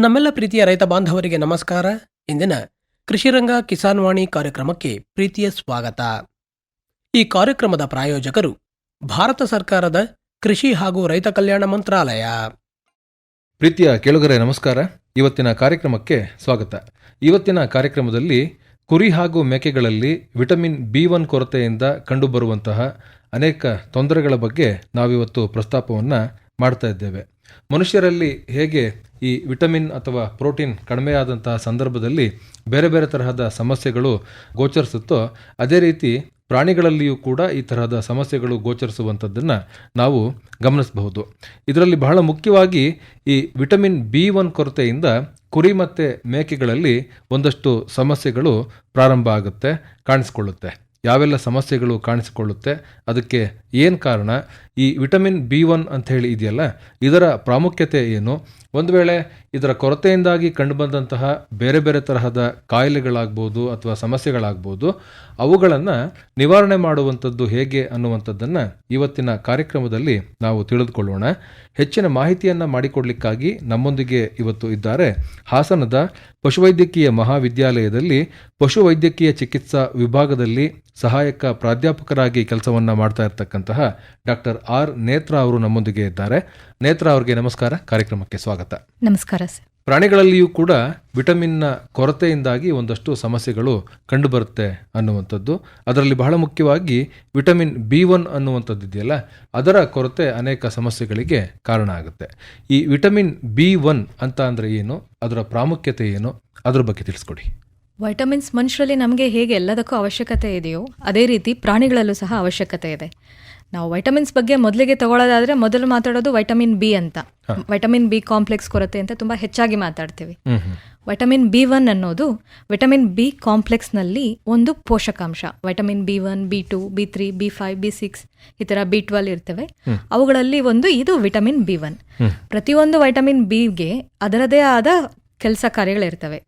ನಮ್ಮೆಲ್ಲ ಪ್ರೀತಿಯ ರೈತ ಬಾಂಧವರಿಗೆ ನಮಸ್ಕಾರ. ಇಂದಿನ ಕೃಷಿರಂಗ ಕಿಸಾನ್ ವಾಣಿ ಕಾರ್ಯಕ್ರಮಕ್ಕೆ ಪ್ರೀತಿಯ ಸ್ವಾಗತ. ಈ ಕಾರ್ಯಕ್ರಮದ ಪ್ರಾಯೋಜಕರು ಭಾರತ ಸರ್ಕಾರದ ಕೃಷಿ ಹಾಗೂ ರೈತ ಕಲ್ಯಾಣ ಮಂತ್ರಾಲಯ. ಪ್ರೀತಿಯ ಕೇಳುಗರೆ, ನಮಸ್ಕಾರ. ಇವತ್ತಿನ ಕಾರ್ಯಕ್ರಮಕ್ಕೆ ಸ್ವಾಗತ. ಇವತ್ತಿನ ಕಾರ್ಯಕ್ರಮದಲ್ಲಿ ಕುರಿ ಹಾಗೂ ಮೇಕೆಗಳಲ್ಲಿ ವಿಟಮಿನ್ ಬಿ ಒನ್ ಕೊರತೆಯಿಂದ ಕಂಡುಬರುವಂತಹ ಅನೇಕ ತೊಂದರೆಗಳ ಬಗ್ಗೆ ನಾವಿವತ್ತು ಪ್ರಸ್ತಾಪವನ್ನು ಮಾಡ್ತಾ ಇದ್ದೇವೆ. ಮನುಷ್ಯರಲ್ಲಿ ಹೇಗೆ ಈ ವಿಟಮಿನ್ ಅಥವಾ ಪ್ರೋಟೀನ್ ಕಡಿಮೆಯಾದಂತಹ ಸಂದರ್ಭದಲ್ಲಿ ಬೇರೆ ಬೇರೆ ತರಹದ ಸಮಸ್ಯೆಗಳು ಗೋಚರಿಸುತ್ತೋ, ಅದೇ ರೀತಿ ಪ್ರಾಣಿಗಳಲ್ಲಿಯೂ ಕೂಡ ಈ ತರಹದ ಸಮಸ್ಯೆಗಳು ಗೋಚರಿಸುವಂಥದ್ದನ್ನು ನಾವು ಗಮನಿಸಬಹುದು. ಇದರಲ್ಲಿ ಬಹಳ ಮುಖ್ಯವಾಗಿ ಈ ವಿಟಮಿನ್ ಬಿ ಒನ್ ಕೊರತೆಯಿಂದ ಕುರಿ ಮತ್ತು ಮೇಕೆಗಳಲ್ಲಿ ಒಂದಷ್ಟು ಸಮಸ್ಯೆಗಳು ಪ್ರಾರಂಭ ಆಗುತ್ತೆ, ಕಾಣಿಸಿಕೊಳ್ಳುತ್ತೆ. ಯಾವೆಲ್ಲ ಸಮಸ್ಯೆಗಳು ಕಾಣಿಸಿಕೊಳ್ಳುತ್ತೆ, ಅದಕ್ಕೆ ಏನು ಕಾರಣ? ಈ ವಿಟಮಿನ್ ಬಿ ಒನ್ ಅಂತ ಹೇಳಿ ಇದೆಯಲ್ಲ, ಇದರ ಪ್ರಾಮುಖ್ಯತೆ ಏನು? ಒಂದು ವೇಳೆ ಇದರ ಕೊರತೆಯಿಂದಾಗಿ ಕಂಡುಬಂದಂತಹ ಬೇರೆ ಬೇರೆ ತರಹದ ಕಾಯಿಲೆಗಳಾಗ್ಬೋದು ಅಥವಾ ಸಮಸ್ಯೆಗಳಾಗ್ಬೋದು ಅವುಗಳನ್ನು ನಿವಾರಣೆ ಮಾಡುವಂಥದ್ದು ಹೇಗೆ ಅನ್ನುವಂಥದ್ದನ್ನು ಇವತ್ತಿನ ಕಾರ್ಯಕ್ರಮದಲ್ಲಿ ನಾವು ತಿಳಿದುಕೊಳ್ಳೋಣ. ಹೆಚ್ಚಿನ ಮಾಹಿತಿಯನ್ನು ಮಾಡಿಕೊಡ್ಲಿಕ್ಕಾಗಿ ನಮ್ಮೊಂದಿಗೆ ಇವತ್ತು ಇದ್ದಾರೆ ಹಾಸನದ ಪಶುವೈದ್ಯಕೀಯ ಮಹಾವಿದ್ಯಾಲಯದಲ್ಲಿ ಪಶುವೈದ್ಯಕೀಯ ಚಿಕಿತ್ಸಾ ವಿಭಾಗದಲ್ಲಿ ಸಹಾಯಕ ಪ್ರಾಧ್ಯಾಪಕರಾಗಿ ಕೆಲಸವನ್ನು ಮಾಡ್ತಾ ಇರತಕ್ಕಂತಹ ಡಾಕ್ಟರ್ ಆರ್ ನೇತ್ರ ಅವರು ನಮ್ಮೊಂದಿಗೆ ಇದ್ದಾರೆ. ನೇತ್ರ ಅವರಿಗೆ ನಮಸ್ಕಾರ. ಕಾರ್ಯಕ್ರಮಕ್ಕೆ ಸ್ವಾಗತ. ನಮಸ್ಕಾರ ಸರ್. ಪ್ರಾಣಿಗಳಲ್ಲಿಯೂ ಕೂಡ ವಿಟಮಿನ್ನ ಕೊರತೆಯಿಂದಾಗಿ ಒಂದಷ್ಟು ಸಮಸ್ಯೆಗಳು ಕಂಡುಬರುತ್ತೆ ಅನ್ನುವಂಥದ್ದು. ಅದರಲ್ಲಿ ಬಹಳ ಮುಖ್ಯವಾಗಿ ವಿಟಮಿನ್ ಬಿ ಒನ್ ಅನ್ನುವಂಥದ್ದು ಇದೆಯಲ್ಲ, ಅದರ ಕೊರತೆ ಅನೇಕ ಸಮಸ್ಯೆಗಳಿಗೆ ಕಾರಣ ಆಗುತ್ತೆ. ಈ ವಿಟಮಿನ್ ಬಿ ಒನ್ ಅಂತ ಅಂದರೆ ಏನು, ಅದರ ಪ್ರಾಮುಖ್ಯತೆ ಏನು, ಅದ್ರ ಬಗ್ಗೆ ತಿಳಿಸ್ಕೊಡಿ. ವೈಟಮಿನ್ಸ್ ಮನುಷ್ಯರಲ್ಲಿ ನಮಗೆ ಹೇಗೆ ಎಲ್ಲದಕ್ಕೂ ಅವಶ್ಯಕತೆ ಇದೆಯೋ, ಅದೇ ರೀತಿ ಪ್ರಾಣಿಗಳಲ್ಲೂ ಸಹ ಅವಶ್ಯಕತೆ ಇದೆ. ನಾವು ವೈಟಮಿನ್ಸ್ ಬಗ್ಗೆ ಮೊದಲಿಗೆ ತಗೊಳ್ಳೋದಾದ್ರೆ ಮೊದಲು ಮಾತಾಡೋದು ವೈಟಮಿನ್ ಬಿ ಅಂತ. ವೈಟಮಿನ್ ಬಿ ಕಾಂಪ್ಲೆಕ್ಸ್ ಕೊರತೆ ಅಂತ ತುಂಬಾ ಹೆಚ್ಚಾಗಿ ಮಾತಾಡ್ತೀವಿ. ವಿಟಮಿನ್ ಬಿ ಒನ್ ಅನ್ನೋದು ವಿಟಮಿನ್ ಬಿ ಕಾಂಪ್ಲೆಕ್ಸ್ನಲ್ಲಿ ಒಂದು ಪೋಷಕಾಂಶ. Vitamin B one B two B three B five B six ಈ ತರ ಬಿ ಟ್ವೆಲ್ ಇರ್ತವೆ. ಅವುಗಳಲ್ಲಿ ಒಂದು ಇದು ವಿಟಮಿನ್ ಬಿ ಒನ್ ಪ್ರತಿಯೊಂದು ವೈಟಮಿನ್ ಬಿಗೆ ಅದರದೇ ಆದ ಕೆಲಸ ಕಾರ್ಯಗಳಿರ್ತವೆ.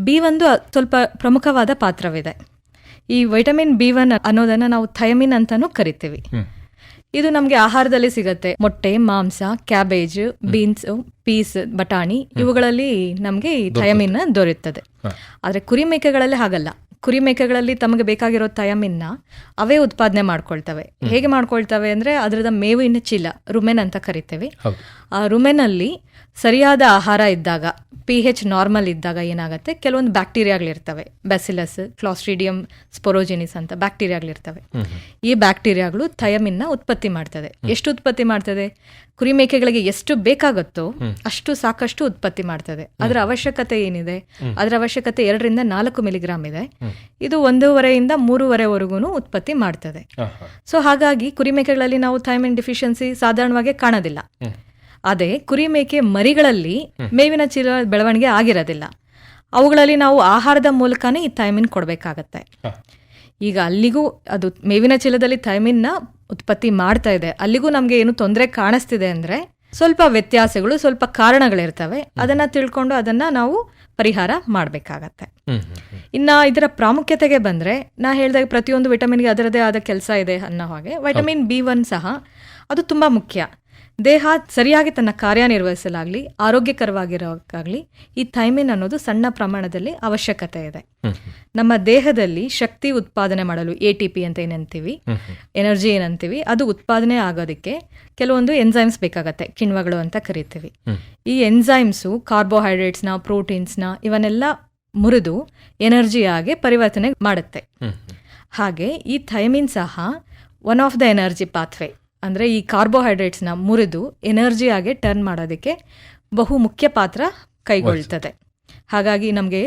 ಬಿ ಒಂದು ಸ್ವಲ್ಪ ಪ್ರಮುಖವಾದ ಪಾತ್ರವಿದೆ. ಈ ವೈಟಮಿನ್ ಬಿ ಒನ್ ಅನ್ನೋದನ್ನ ನಾವು ಥಯಮಿನ್ ಅಂತಾನೂ ಕರಿತೀವಿ. ಇದು ನಮಗೆ ಆಹಾರದಲ್ಲಿ ಸಿಗತ್ತೆ. ಮೊಟ್ಟೆ ಮಾಂಸ ಕ್ಯಾಬೇಜ್ ಬೀನ್ಸ್ ಪೀಸ್ ಬಟಾಣಿ ಇವುಗಳಲ್ಲಿ ನಮಗೆ ಈ ಥಯಮಿನ್ ದೊರೆಯುತ್ತದೆ. ಆದರೆ ಕುರಿಮೇಕೆಗಳಲ್ಲಿ ಹಾಗಲ್ಲ. ಕುರಿಮೇಕೆಗಳಲ್ಲಿ ತಮಗೆ ಬೇಕಾಗಿರೋ ಥಯಮಿನ್ನ ಅವೇ ಉತ್ಪಾದನೆ ಮಾಡ್ಕೊಳ್ತವೆ. ಹೇಗೆ ಮಾಡ್ಕೊಳ್ತವೆ ಅಂದ್ರೆ ಅದರದ ಮೇವಿನ ಚೀಲ ರುಮೆನ್ ಅಂತ ಕರಿತೇವೆ. ಆ ರುಮೆನಲ್ಲಿ ಸರಿಯಾದ ಆಹಾರ ಇದ್ದಾಗ ಪಿ ಹೆಚ್ ನಾರ್ಮಲ್ ಇದ್ದಾಗ ಏನಾಗುತ್ತೆ? ಕೆಲವೊಂದು ಬ್ಯಾಕ್ಟೀರಿಯಾಗಳಿರ್ತವೆ ಬ್ಯಾಸಿಲಸ್ ಕ್ಲಾಸ್ಟ್ರೀಡಿಯಂ ಸ್ಪೊರೋಜಿನಿಸ್ ಅಂತ ಬ್ಯಾಕ್ಟೀರಿಯಾಗಳಿರ್ತವೆ ಈ ಬ್ಯಾಕ್ಟೀರಿಯಾಗಳು ಥಯಮಿನ್ನ ಉತ್ಪತ್ತಿ ಮಾಡ್ತದೆ. ಎಷ್ಟು ಉತ್ಪತ್ತಿ ಮಾಡ್ತದೆ? ಕುರಿಮೇಕೆಗಳಿಗೆ ಎಷ್ಟು ಬೇಕಾಗುತ್ತೋ ಅಷ್ಟು ಸಾಕಷ್ಟು ಉತ್ಪತ್ತಿ ಮಾಡ್ತದೆ. ಅದರ ಅವಶ್ಯಕತೆ ಏನಿದೆ? ಅದರ ಅವಶ್ಯಕತೆ ಎರಡರಿಂದ ನಾಲ್ಕು ಮಿಲಿಗ್ರಾಮ್ ಇದೆ. ಇದು ಒಂದೂವರೆಯಿಂದ ಮೂರುವರೆವರೆಗೂ ಉತ್ಪತ್ತಿ ಮಾಡ್ತದೆ. ಸೊ ಹಾಗಾಗಿ ಕುರಿಮೇಕೆಗಳಲ್ಲಿ ನಾವು ಥೈಮಿನ್ ಡಿಫಿಷಿಯನ್ಸಿ ಸಾಧಾರಣವಾಗಿ ಕಾಣೋದಿಲ್ಲ. ಅದೇ ಕುರಿ ಮೇಕೆ ಮರಿಗಳಲ್ಲಿ ಮೇವಿನ ಚೀಲ ಬೆಳವಣಿಗೆ ಆಗಿರೋದಿಲ್ಲ. ಅವುಗಳಲ್ಲಿ ನಾವು ಆಹಾರದ ಮೂಲಕನೇ ಈ ಥೈಮಿನ್ ಕೊಡಬೇಕಾಗತ್ತೆ. ಈಗ ಅಲ್ಲಿಗೂ ಅದು ಮೇವಿನ ಚೀಲದಲ್ಲಿ ಥೈಮಿನ್ನ ಉತ್ಪತ್ತಿ ಮಾಡ್ತಾ ಇದೆ. ಅಲ್ಲಿಗೂ ನಮಗೆ ಏನು ತೊಂದರೆ ಕಾಣಿಸ್ತಿದೆ ಅಂದ್ರೆ ಸ್ವಲ್ಪ ವ್ಯತ್ಯಾಸಗಳು ಸ್ವಲ್ಪ ಕಾರಣಗಳಿರ್ತವೆ. ಅದನ್ನ ತಿಳ್ಕೊಂಡು ಅದನ್ನ ನಾವು ಪರಿಹಾರ ಮಾಡಬೇಕಾಗತ್ತೆ. ಇನ್ನ ಇದರ ಪ್ರಾಮುಖ್ಯತೆಗೆ ಬಂದ್ರೆ ನಾ ಹೇಳಿದಾಗ ಪ್ರತಿಯೊಂದು ವಿಟಮಿನ್ಗೆ ಅದರದೇ ಆದ ಕೆಲಸ ಇದೆ ಅನ್ನೋ ಹಾಗೆ. ವೈಟಮಿನ್ ಬಿ ಒನ್ ಸಹ ಅದು ತುಂಬಾ ಮುಖ್ಯ. ದೇಹ ಸರಿಯಾಗಿ ತನ್ನ ಕಾರ್ಯನಿರ್ವಹಿಸಲಾಗ್ಲಿ ಆರೋಗ್ಯಕರವಾಗಿರೋಕ್ಕಾಗ್ಲಿ ಈ ಥೈಮಿನ್ ಅನ್ನೋದು ಸಣ್ಣ ಪ್ರಮಾಣದಲ್ಲಿ ಅವಶ್ಯಕತೆ ಇದೆ. ನಮ್ಮ ದೇಹದಲ್ಲಿ ಶಕ್ತಿ ಉತ್ಪಾದನೆ ಮಾಡಲು ಎ ಟಿ ಪಿ ಅಂತ ಏನಂತೀವಿ ಎನರ್ಜಿ ಏನಂತೀವಿ ಅದು ಉತ್ಪಾದನೆ ಆಗೋದಕ್ಕೆ ಕೆಲವೊಂದು ಎನ್ಸೈಮ್ಸ್ ಬೇಕಾಗತ್ತೆ ಕಿಣ್ವಗಳು ಅಂತ ಕರಿತೀವಿ. ಈ ಎನ್ಸೈಮ್ಸು ಕಾರ್ಬೋಹೈಡ್ರೇಟ್ಸ್ನ ಪ್ರೋಟೀನ್ಸ್ನ ಇವನ್ನೆಲ್ಲ ಮುರಿದು ಎನರ್ಜಿಯಾಗಿ ಪರಿವರ್ತನೆ ಮಾಡುತ್ತೆ. ಹಾಗೆ ಈ ಥೈಮಿನ್ ಸಹ one of the energy pathway. ಅಂದರೆ ಈ ಕಾರ್ಬೋಹೈಡ್ರೇಟ್ಸ್ನ ಮುರಿದು ಎನರ್ಜಿಯಾಗಿ ಟರ್ನ್ ಮಾಡೋದಕ್ಕೆ ಬಹು ಮುಖ್ಯ ಪಾತ್ರ ಕೈಗೊಳ್ತದೆ. ಹಾಗಾಗಿ ನಮಗೆ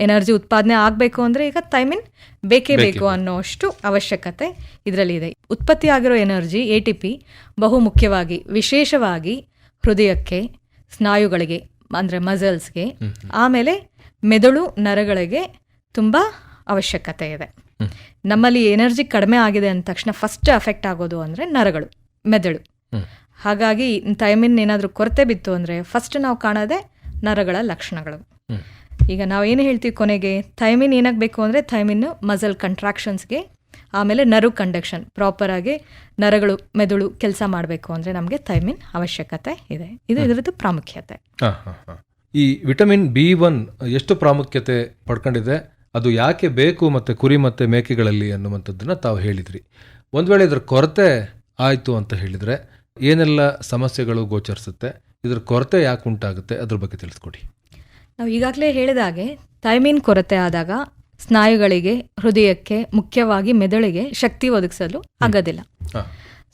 ಎನರ್ಜಿ ಉತ್ಪಾದನೆ ಆಗಬೇಕು ಅಂದರೆ ಈಗ ಥೈಮಿನ್ ಬೇಕೇ ಬೇಕು ಅನ್ನೋಷ್ಟು ಅವಶ್ಯಕತೆ ಇದರಲ್ಲಿ ಇದೆ. ಉತ್ಪತ್ತಿ ಆಗಿರೋ ಎನರ್ಜಿ ಎ ಟಿ ಪಿ ಬಹು ಮುಖ್ಯವಾಗಿ ವಿಶೇಷವಾಗಿ ಹೃದಯಕ್ಕೆ ಸ್ನಾಯುಗಳಿಗೆ ಅಂದರೆ ಮಸಲ್ಸ್ಗೆ ಆಮೇಲೆ ಮೆದುಳು ನರಗಳಿಗೆ ತುಂಬ ಅವಶ್ಯಕತೆ ಇದೆ. ನಮ್ಮಲ್ಲಿ ಎನರ್ಜಿ ಕಡಿಮೆ ಆಗಿದೆ ಅಂದ ತಕ್ಷಣ ಫಸ್ಟ್ ಅಫೆಕ್ಟ್ ಆಗೋದು ಅಂದರೆ ನರಗಳು. ಮೆದುಳು. ಹಾಗಾಗಿ ಥೈಮಿನ್ ಏನಾದರೂ ಕೊರತೆ ಬಿತ್ತು ಅಂದರೆ ಫಸ್ಟ್ ನಾವು ಕಾಣೋದೇ ನರಗಳ ಲಕ್ಷಣಗಳು. ಈಗ ನಾವು ಏನು ಹೇಳ್ತೀವಿ ಕೊನೆಗೆ? ಥೈಮಿನ್ ಏನಕ್ಕೆ ಬೇಕು ಅಂದರೆ ಥೈಮಿನ್ ಮಸಲ್ ಕಂಟ್ರಾಕ್ಷನ್ಸ್ಗೆ ಆಮೇಲೆ ನರು ಕಂಡಕ್ಷನ್ ಪ್ರಾಪರಾಗಿ ನರಗಳು ಮೆದುಳು ಕೆಲಸ ಮಾಡಬೇಕು ಅಂದರೆ ನಮಗೆ ಥೈಮಿನ್ ಅವಶ್ಯಕತೆ ಇದೆ. ಇದು ಇದರದ್ದು ಪ್ರಾಮುಖ್ಯತೆ. ಹಾ, ಹಾ, ಹಾ. ಈ ವಿಟಮಿನ್ ಬಿ ಒನ್ ಎಷ್ಟು ಪ್ರಾಮುಖ್ಯತೆ ಪಡ್ಕೊಂಡಿದೆ? ಅದು ಯಾಕೆ ಬೇಕು ಮತ್ತು ಕುರಿ ಮತ್ತು ಮೇಕೆಗಳಲ್ಲಿ ಅನ್ನುವಂಥದ್ದನ್ನು ತಾವು ಹೇಳಿದ್ರಿ. ಒಂದು ವೇಳೆ ಇದರ ಕೊರತೆ ಆಯಿತು ಅಂತ ಹೇಳಿದರೆ ಏನೆಲ್ಲ ಸಮಸ್ಯೆಗಳು ಗೋಚರಿಸುತ್ತೆ ಇದರ ಕೊರತೆ ಯಾಕೆ ಉಂಟಾಗುತ್ತೆ ಅದ್ರ ಬಗ್ಗೆ ತಿಳಿಸ್ಕೊಡಿ. ನಾವು ಈಗಾಗಲೇ ಹೇಳಿದ ಹಾಗೆ ಥೈಮಿನ್ ಕೊರತೆ ಆದಾಗ ಸ್ನಾಯುಗಳಿಗೆ ಹೃದಯಕ್ಕೆ ಮುಖ್ಯವಾಗಿ ಮೆದುಳಿಗೆ ಶಕ್ತಿ ಒದಗಿಸಲು ಆಗೋದಿಲ್ಲ.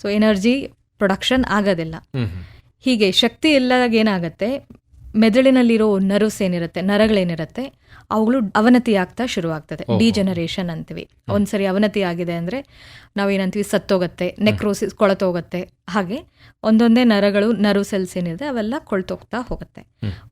ಸೊ ಎನರ್ಜಿ ಪ್ರೊಡಕ್ಷನ್ ಆಗೋದಿಲ್ಲ. ಹೀಗೆ ಶಕ್ತಿ ಇಲ್ಲದಾಗ ಏನಾಗುತ್ತೆ ಮೆದುಳಿನಲ್ಲಿರೋ ನರ್ವ್ಸ್ ಏನಿರುತ್ತೆ ನರಗಳೇನಿರುತ್ತೆ ಅವುಗಳು ಅವನತಿ ಆಗ್ತಾ ಶುರುವಾಗ್ತದೆ ಡಿಜನರೇಷನ್ ಅಂತೀವಿ. ಒಂದ್ಸರಿ ಅವನತಿ ಆಗಿದೆ ಅಂದ್ರೆ ನಾವೇನಂತೀವಿ ಸತ್ತೋಗತ್ತೆ ನೆಕ್ರೋಸಿಸ್ ಕೊಳತೋಗತ್ತೆ. ಹಾಗೆ ಒಂದೊಂದೇ ನರಗಳು ನರ್ವ್ ಸೆಲ್ಸ್ ಏನಿದೆ ಅವೆಲ್ಲ ಕೊಳ್ತೋಗ್ತಾ ಹೋಗುತ್ತೆ.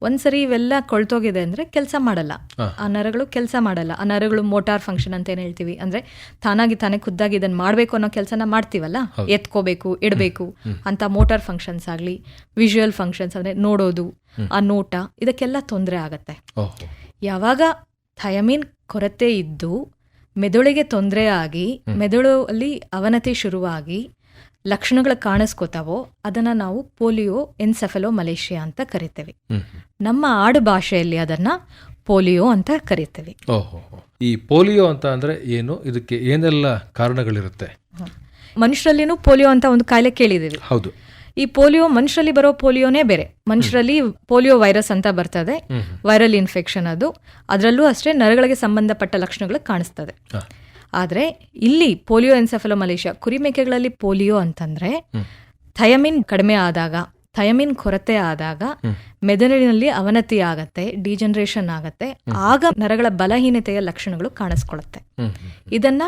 ಒಂದ್ಸರಿ ಇವೆಲ್ಲ ಕೊಳ್ತೋಗಿದೆ ಅಂದ್ರೆ ಕೆಲಸ ಮಾಡಲ್ಲ. ಆ ನರಗಳು ಕೆಲಸ ಮಾಡಲ್ಲ. ಆ ನರಗಳು ಮೋಟಾರ್ ಫಂಕ್ಷನ್ ಅಂತ ಏನು ಹೇಳ್ತೀವಿ. ಅಂದ್ರೆ ತಾನಾಗಿ ತಾನೇ ಖುದ್ದಾಗಿ ಇದನ್ನು ಮಾಡ್ಬೇಕು ಅನ್ನೋ ಕೆಲಸನ ಮಾಡ್ತೀವಲ್ಲ? ಎತ್ಕೋಬೇಕು ಇಡಬೇಕು ಅಂತ ಮೋಟಾರ್ ಫಂಕ್ಷನ್ಸ್ ಆಗಲಿ ವಿಜುವಲ್ ಫಂಕ್ಷನ್ಸ್ ಅಂದ್ರೆ ನೋಡೋದು ಆ ನೋಟ ಇದಕ್ಕೆಲ್ಲ ತೊಂದರೆ ಆಗತ್ತೆ. ಯಾವಾಗ ಥಯಮಿನ್ ಕೊರತೆ ಇದ್ದು ಮೆದುಳಿಗೆ ತೊಂದರೆ ಆಗಿ ಮೆದುಳು ಅಲ್ಲಿ ಅವನತಿ ಶುರುವಾಗಿ ಲಕ್ಷಣಗಳು ಕಾಣಿಸ್ಕೋತಾವೋ ಅದನ್ನ ನಾವು ಪೋಲಿಯೋ ಎನ್ಸೆಫೆಲೋ ಮಲೇಷಿಯಾ ಅಂತ ಕರಿತೇವೆ. ನಮ್ಮ ಆಡು ಭಾಷೆಯಲ್ಲಿ ಅದನ್ನ ಪೋಲಿಯೋ ಅಂತ ಕರಿತೇವೆ. ಓಹೋ. ಈ ಪೋಲಿಯೋ ಅಂತ ಅಂದರೆ ಏನು? ಇದಕ್ಕೆ ಏನೆಲ್ಲ ಕಾರಣಗಳಿರುತ್ತೆ? ಮನುಷ್ಯರಲ್ಲಿನೂ ಪೋಲಿಯೋ ಅಂತ ಒಂದು ಕಾಯಿಲೆ ಕೇಳಿದೀವಿ ಹೌದು. ಈ ಪೋಲಿಯೋ ಮನುಷ್ಯರಲ್ಲಿ ಬರೋ ಪೋಲಿಯೋನೇ ಬೇರೆ. ಮನುಷ್ಯರಲ್ಲಿ ಪೋಲಿಯೋ ವೈರಸ್ ಅಂತ ಬರ್ತದೆ. ವೈರಲ್ ಇನ್ಫೆಕ್ಷನ್ ಅದು. ಅದರಲ್ಲೂ ಅಷ್ಟೇ ನರಗಳಿಗೆ ಸಂಬಂಧಪಟ್ಟ ಲಕ್ಷಣಗಳು ಕಾಣಿಸ್ತದೆ. ಆದರೆ ಇಲ್ಲಿ ಪೋಲಿಯೋ ಎನ್ಸೆಫಲೋ ಮಲೇಷಿಯಾ ಕುರಿಮೇಕೆಗಳಲ್ಲಿ ಪೋಲಿಯೋ ಅಂತಂದ್ರೆ ಥಯಮಿನ್ ಕಡಿಮೆ ಆದಾಗ ಥಯಮಿನ್ ಕೊರತೆ ಆದಾಗ ಮೆದುಳಿನಲ್ಲಿ ಅವನತಿ ಆಗತ್ತೆ ಡಿಜನರೇಷನ್ ಆಗತ್ತೆ ಆಗ ನರಗಳ ಬಲಹೀನತೆಯ ಲಕ್ಷಣಗಳು ಕಾಣಿಸ್ಕೊಳತ್ತೆ. ಇದನ್ನ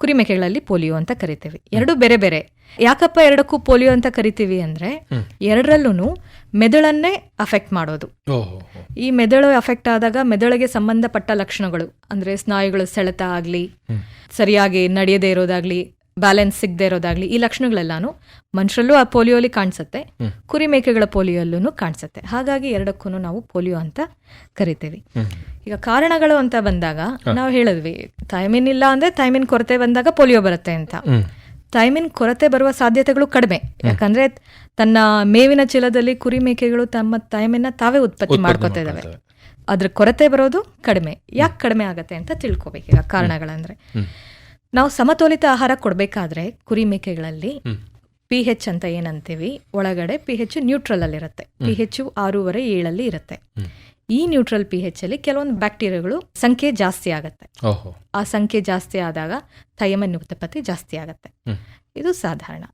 ಕುರಿಮೇಕೆಗಳಲ್ಲಿ ಪೋಲಿಯೋ ಅಂತ ಕರಿತೀವಿ. ಎರಡು ಬೇರೆ ಬೇರೆ. ಯಾಕಪ್ಪ ಎರಡಕ್ಕೂ ಪೋಲಿಯೋ ಅಂತ ಕರಿತೀವಿ ಅಂದ್ರೆ ಎರಡರಲ್ಲೂ ಮೆದುಳನ್ನೇ ಅಫೆಕ್ಟ್ ಮಾಡೋದು. ಈ ಮೆದುಳು ಅಫೆಕ್ಟ್ ಆದಾಗ ಮೆದುಳಿಗೆ ಸಂಬಂಧಪಟ್ಟ ಲಕ್ಷಣಗಳು ಅಂದ್ರೆ ಸ್ನಾಯುಗಳು ಸೆಳೆತ ಆಗ್ಲಿ ಸರಿಯಾಗಿ ನಡೆಯದೇ ಇರೋದಾಗ್ಲಿ ಬ್ಯಾಲೆನ್ಸ್ ಸಿಗದೆ ಇರೋದಾಗ್ಲಿ ಈ ಲಕ್ಷಣಗಳೆಲ್ಲಾನು ಮನುಷ್ಯರಲ್ಲೂ ಆ ಪೋಲಿಯೋಲಿ ಕಾಣಿಸುತ್ತೆ ಕುರಿ ಮೇಕೆಗಳ ಪೋಲಿಯೋಲ್ಲೂ ಕಾಣಿಸುತ್ತೆ. ಹಾಗಾಗಿ ಎರಡಕ್ಕೂ ನಾವು ಪೋಲಿಯೋ ಅಂತ ಕರಿತೀವಿ. ಈಗ ಕಾರಣಗಳು ಅಂತ ಬಂದಾಗ ನಾವು ಹೇಳಿದ್ವಿ ಥೈಮಿನ್ ಇಲ್ಲ ಅಂದ್ರೆ ಥೈಮಿನ್ ಕೊರತೆ ಬಂದಾಗ ಪೋಲಿಯೋ ಬರುತ್ತೆ ಅಂತ. ಥೈಮಿನ್ ಕೊರತೆ ಬರುವ ಸಾಧ್ಯತೆಗಳು ಕಡಿಮೆ. ಯಾಕಂದ್ರೆ ತನ್ನ ಮೇವಿನ ಚೀಲದಲ್ಲಿ ಕುರಿ ಮೇಕೆಗಳು ತಮ್ಮ ಥೈಮಿನ್ನ ತಾವೇ ಉತ್ಪತ್ತಿ ಮಾಡ್ಕೊತಾ ಇದಾವೆ ಅದ್ರ ಕೊರತೆ ಬರೋದು ಕಡಿಮೆ. ಯಾಕೆ ಕಡಿಮೆ ಆಗತ್ತೆ ಅಂತ ತಿಳ್ಕೊಬೇಕು ಈಗ ಕಾರಣಗಳಂದ್ರೆ. ನಾವು ಸಮತೋಲಿತ ಆಹಾರ ಕೊಡಬೇಕಾದ್ರೆ ಕುರಿ ಮೇಕೆಗಳಲ್ಲಿ ಪಿ ಹೆಚ್ ಅಂತ ಏನಂತೀವಿ? ಒಳಗಡೆ ಪಿ ಹೆಚ್ ನ್ಯೂಟ್ರಲ್ ಅಲ್ಲಿ ಇರುತ್ತೆ ಪಿ ಹೆಚ್ ಆರೂವರೆ ಏಳಲ್ಲಿ ಇರುತ್ತೆ. ಈ ನ್ಯೂಟ್ರಲ್ ಪಿ ಹೆಚ್ ಅಲ್ಲಿ ಕೆಲವೊಂದು ಬ್ಯಾಕ್ಟೀರಿಯಾಗಳು ಸಂಖ್ಯೆ ಜಾಸ್ತಿ ಆಗುತ್ತೆ. ಆ ಸಂಖ್ಯೆ ಜಾಸ್ತಿ ಆದಾಗ ಥೈಮನ್ ಉತ್ಪತ್ತಿ ಜಾಸ್ತಿ ಆಗುತ್ತೆ. ಇದು ಸಾಧಾರಣ.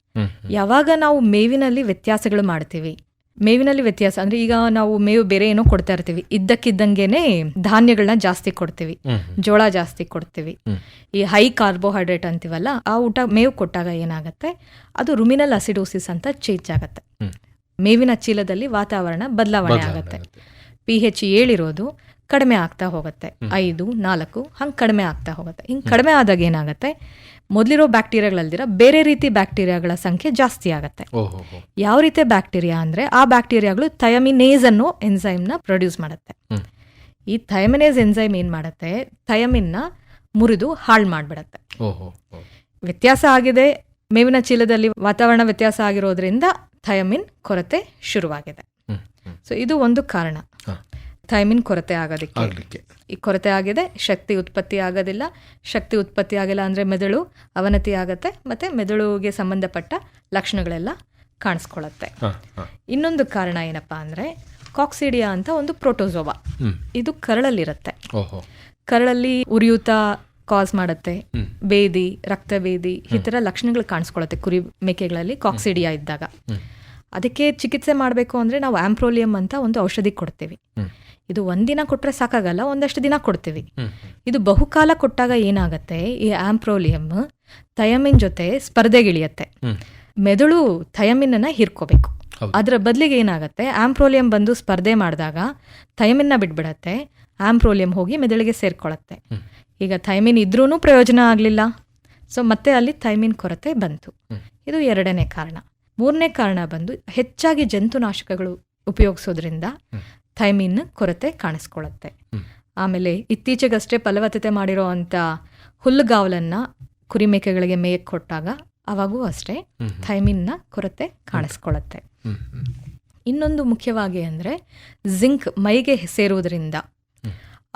ಯಾವಾಗ ನಾವು ಮೇವಿನಲ್ಲಿ ವ್ಯತ್ಯಾಸಗಳು ಮಾಡ್ತೀವಿ? ಮೇವಿನಲ್ಲಿ ವ್ಯತ್ಯಾಸ. ಅಂದ್ರೆ ಈಗ ನಾವು ಮೇವು ಬೇರೆ ಏನೋ ಕೊಡ್ತಾ ಇರ್ತೀವಿ. ಇದ್ದಕ್ಕಿದ್ದಂಗೆನೆ ಧಾನ್ಯಗಳನ್ನ ಜಾಸ್ತಿ ಕೊಡ್ತೀವಿ. ಜೋಳ ಜಾಸ್ತಿ ಕೊಡ್ತೀವಿ. ಈ ಹೈ ಕಾರ್ಬೋಹೈಡ್ರೇಟ್ ಅಂತೀವಲ್ಲ ಆ ಊಟ ಮೇವು ಕೊಟ್ಟಾಗ ಏನಾಗುತ್ತೆ? ಅದು ರುಮಿನಲ್ ಅಸಿಡೋಸಿಸ್ ಅಂತ ಚೇಂಜ್ ಆಗುತ್ತೆ. ಮೇವಿನ ಚೀಲದಲ್ಲಿ ವಾತಾವರಣ ಬದಲಾವಣೆ ಆಗುತ್ತೆ. ಪಿ ಹೆಚ್ ಏಳಿರೋದು ಕಡಿಮೆ ಆಗ್ತಾ ಹೋಗುತ್ತೆ. ಐದು ನಾಲ್ಕು ಹಂಗೆ ಕಡಿಮೆ ಆಗ್ತಾ ಹೋಗುತ್ತೆ. ಹಿಂಗೆ ಕಡಿಮೆ ಆದಾಗ ಏನಾಗುತ್ತೆ? ಮೊದಲಿರೋ ಬ್ಯಾಕ್ಟೀರಿಯಾಗಳಲ್ದಿರ ಬೇರೆ ರೀತಿ ಬ್ಯಾಕ್ಟೀರಿಯಾಗಳ ಸಂಖ್ಯೆ ಜಾಸ್ತಿ ಆಗುತ್ತೆ. ಯಾವ ರೀತಿಯ ಬ್ಯಾಕ್ಟೀರಿಯಾ ಅಂದ್ರೆ ಆ ಬ್ಯಾಕ್ಟೀರಿಯಾಗಳು ಥಯಮಿನೇಸ್ ಅನ್ನೋ ಎನ್ಸೈಮ್ನ ಪ್ರೊಡ್ಯೂಸ್ ಮಾಡುತ್ತೆ. ಈ ಥಯಮಿನೇಸ್ ಎನ್ಸೈಮ್ ಏನ್ ಮಾಡುತ್ತೆ? ಥಯಮಿನ್ನ ಮುರಿದು ಹಾಳು ಮಾಡಿಬಿಡತ್ತೆ. ವ್ಯತ್ಯಾಸ ಆಗಿದೆ. ಮೇವಿನ ಚೀಲದಲ್ಲಿ ವಾತಾವರಣ ವ್ಯತ್ಯಾಸ ಆಗಿರೋದ್ರಿಂದ ಥಯಮಿನ್ ಕೊರತೆ ಶುರುವಾಗಿದೆ. ಸೊ ಇದು ಒಂದು ಕಾರಣ. ಥೈಮಿನ್ ಕೊರತೆ ಆಗೋದಕ್ಕೆ. ಈ ಕೊರತೆ ಆಗಿದೆ ಶಕ್ತಿ ಉತ್ಪತ್ತಿ ಆಗೋದಿಲ್ಲ. ಶಕ್ತಿ ಉತ್ಪತ್ತಿ ಆಗಿಲ್ಲ ಅಂದ್ರೆ ಮೆದುಳು ಅವನತಿ ಆಗತ್ತೆ ಮತ್ತೆ ಮೆದುಳುಗೆ ಸಂಬಂಧಪಟ್ಟ ಲಕ್ಷಣಗಳೆಲ್ಲ ಕಾಣಿಸ್ಕೊಳ್ಳುತ್ತೆ. ಹಾ ಇನ್ನೊಂದು ಕಾರಣ ಏನಪ್ಪಾ ಅಂದ್ರೆ ಕಾಕ್ಸಿಡಿಯಾ ಅಂತ ಒಂದು ಪ್ರೋಟೋಸೋವಾ. ಇದು ಕರಳಲ್ಲಿರುತ್ತೆ. ಕರಳಲ್ಲಿ ಉರಿಯೂತ ಕಾಸ್ ಮಾಡುತ್ತೆ ಬೇದಿ ರಕ್ತ ಬೇದಿ ಈ ಥರ ಲಕ್ಷಣಗಳು ಕಾಣಿಸ್ಕೊಳ್ಳುತ್ತೆ ಕುರಿ ಮೇಕೆಗಳಲ್ಲಿ ಕಾಕ್ಸಿಡಿಯಾ ಇದ್ದಾಗ. ಅದಕ್ಕೆ ಚಿಕಿತ್ಸೆ ಮಾಡಬೇಕು ಅಂದ್ರೆ ನಾವು ಆಂಪ್ರೋಲಿಯಂ ಅಂತ ಒಂದು ಔಷಧಿ ಕೊಡ್ತೀವಿ. ಇದು ಒಂದಿನ ಕೊಟ್ಟರೆ ಸಾಕಾಗಲ್ಲ ಒಂದಷ್ಟು ದಿನ ಕೊಡ್ತೀವಿ. ಇದು ಬಹುಕಾಲ ಕೊಟ್ಟಾಗ ಏನಾಗತ್ತೆ ಈ ಆಂಪ್ರೋಲಿಯಂ ಥಯಮಿನ್ ಜೊತೆ ಸ್ಪರ್ಧೆಗಿಳಿಯತ್ತೆ ಮೆದುಳು ಥಯಮಿನ್ನ ಹೀರ್ಕೋಬೇಕು. ಅದರ ಬದಲಿಗೆ ಏನಾಗುತ್ತೆ ಆಂಪ್ರೋಲಿಯಂ ಬಂದು ಸ್ಪರ್ಧೆ ಮಾಡಿದಾಗ ಥಯಮಿನ್ನ ಬಿಟ್ಬಿಡತ್ತೆ ಆಂಪ್ರೋಲಿಯಂ ಹೋಗಿ ಮೆದುಳಿಗೆ ಸೇರ್ಕೊಳ್ಳುತ್ತೆ ಈಗ ಥೈಮಿನ್ ಇದ್ರೂ ಪ್ರಯೋಜನ ಆಗಲಿಲ್ಲ. ಸೊ ಮತ್ತೆ ಅಲ್ಲಿ ಥೈಮಿನ್ ಕೊರತೆ ಬಂತು. ಇದು ಎರಡನೇ ಕಾರಣ. ಮೂರನೇ ಕಾರಣ ಬಂದು ಹೆಚ್ಚಾಗಿ ಜಂತುನಾಶಕಗಳು ಉಪಯೋಗಿಸೋದ್ರಿಂದ. ಥೈಮಿನ್ ಕೊರತೆ ಕಾಣಿಸ್ಕೊಳ್ಳುತ್ತೆ. ಆಮೇಲೆ ಇತ್ತೀಚೆಗಷ್ಟೇ ಫಲವತ್ತತೆ ಮಾಡಿರೋ ಅಂತ ಹುಲ್ಲುಗಾವಲನ್ನ ಕುರಿಮೇಕೆಗಳಿಗೆ ಮೇಯಕ್ಕೆ ಕೊಟ್ಟಾಗ ಅವಾಗೂ ಅಷ್ಟೇ ಥೈಮಿನ್ನ ಕೊರತೆ ಕಾಣಿಸ್ಕೊಳ್ಳುತ್ತೆ. ಇನ್ನೊಂದು ಮುಖ್ಯವಾಗಿ ಅಂದರೆ ಜಿಂಕ್ ಮೈಗೆ ಸೇರುವುದರಿಂದ.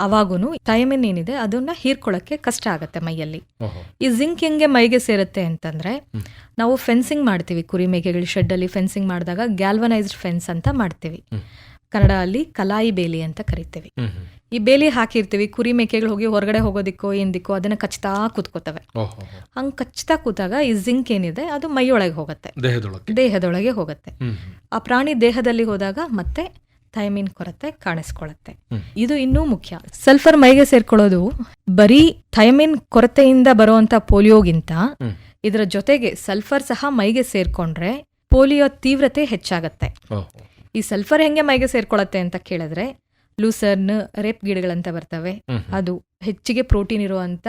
ಅವಾಗೂ ಥೈಮಿನ್ ಏನಿದೆ ಅದನ್ನ ಹೀರ್ಕೊಳ್ಳೋಕ್ಕೆ ಕಷ್ಟ ಆಗುತ್ತೆ ಮೈಯಲ್ಲಿ. ಈ ಜಿಂಕ್ ಹೆಂಗೆ ಮೈಗೆ ಸೇರುತ್ತೆ ಅಂತಂದ್ರೆ ನಾವು ಫೆನ್ಸಿಂಗ್ ಮಾಡ್ತೀವಿ ಕುರಿ ಶೆಡ್ ಶೆಡ್ಡಲ್ಲಿ ಫೆನ್ಸಿಂಗ್ ಮಾಡಿದಾಗ ಗ್ಯಾಲ್ವನೈಸ್ಡ್ ಫೆನ್ಸ್ ಅಂತ ಮಾಡ್ತೀವಿ. ಕನ್ನಡ ಅಲ್ಲಿ ಕಲಾಯಿ ಬೇಲಿ ಅಂತ ಕರಿತೀವಿ. ಈ ಬೇಲಿ ಹಾಕಿರ್ತೀವಿ ಕುರಿ ಮೇಕೆಗಳು ಹೋಗಿ ಹೊರಗಡೆ ಹೋಗೋದಿಕ್ಕೋ ಏನ್ದಿಕ್ಕೋ ಅದನ್ನ ಕಚ್ತಾ ಕೂತ್ಕೋತವೆ. ಹಂಗ್ ಕಚ್ತಾ ಕೂತಾಗ ಈ ಜಿಂಕ್ ಏನಿದೆ ಅದು ಮೈಯೊಳಗೆ ಹೋಗುತ್ತೆ. ದೇಹದೊಳಗೆ ಹೋಗುತ್ತೆ. ಆ ಪ್ರಾಣಿ ದೇಹದಲ್ಲಿ ಹೋದಾಗ ಮತ್ತೆ ಥೈಮಿನ್ ಕೊರತೆ ಕಾಣಿಸ್ಕೊಳತ್ತೆ. ಇದು ಇನ್ನೂ ಮುಖ್ಯ. ಸಲ್ಫರ್ ಮೈಗೆ ಸೇರ್ಕೊಳ್ಳೋದು ಬರೀ ಥೈಮಿನ್ ಕೊರತೆಯಿಂದ ಬರುವಂತ ಪೋಲಿಯೋಗಿಂತ. ಇದರ ಜೊತೆಗೆ ಸಲ್ಫರ್ ಸಹ ಮೈಗೆ ಸೇರ್ಕೊಂಡ್ರೆ ಪೋಲಿಯೋ ತೀವ್ರತೆ ಹೆಚ್ಚಾಗತ್ತೆ. ಈ ಸಲ್ಫರ್ ಹೆಂಗೆ ಮೈಗೆ ಸೇರ್ಕೊಳತ್ತೆ ಅಂತ ಕೇಳಿದ್ರೆ ಲೂಸರ್ನ್ ರೇಪ್ ಗಿಡಗಳಂತ ಬರ್ತವೆ. ಅದು ಹೆಚ್ಚಿಗೆ ಪ್ರೋಟೀನ್ ಇರುವಂತ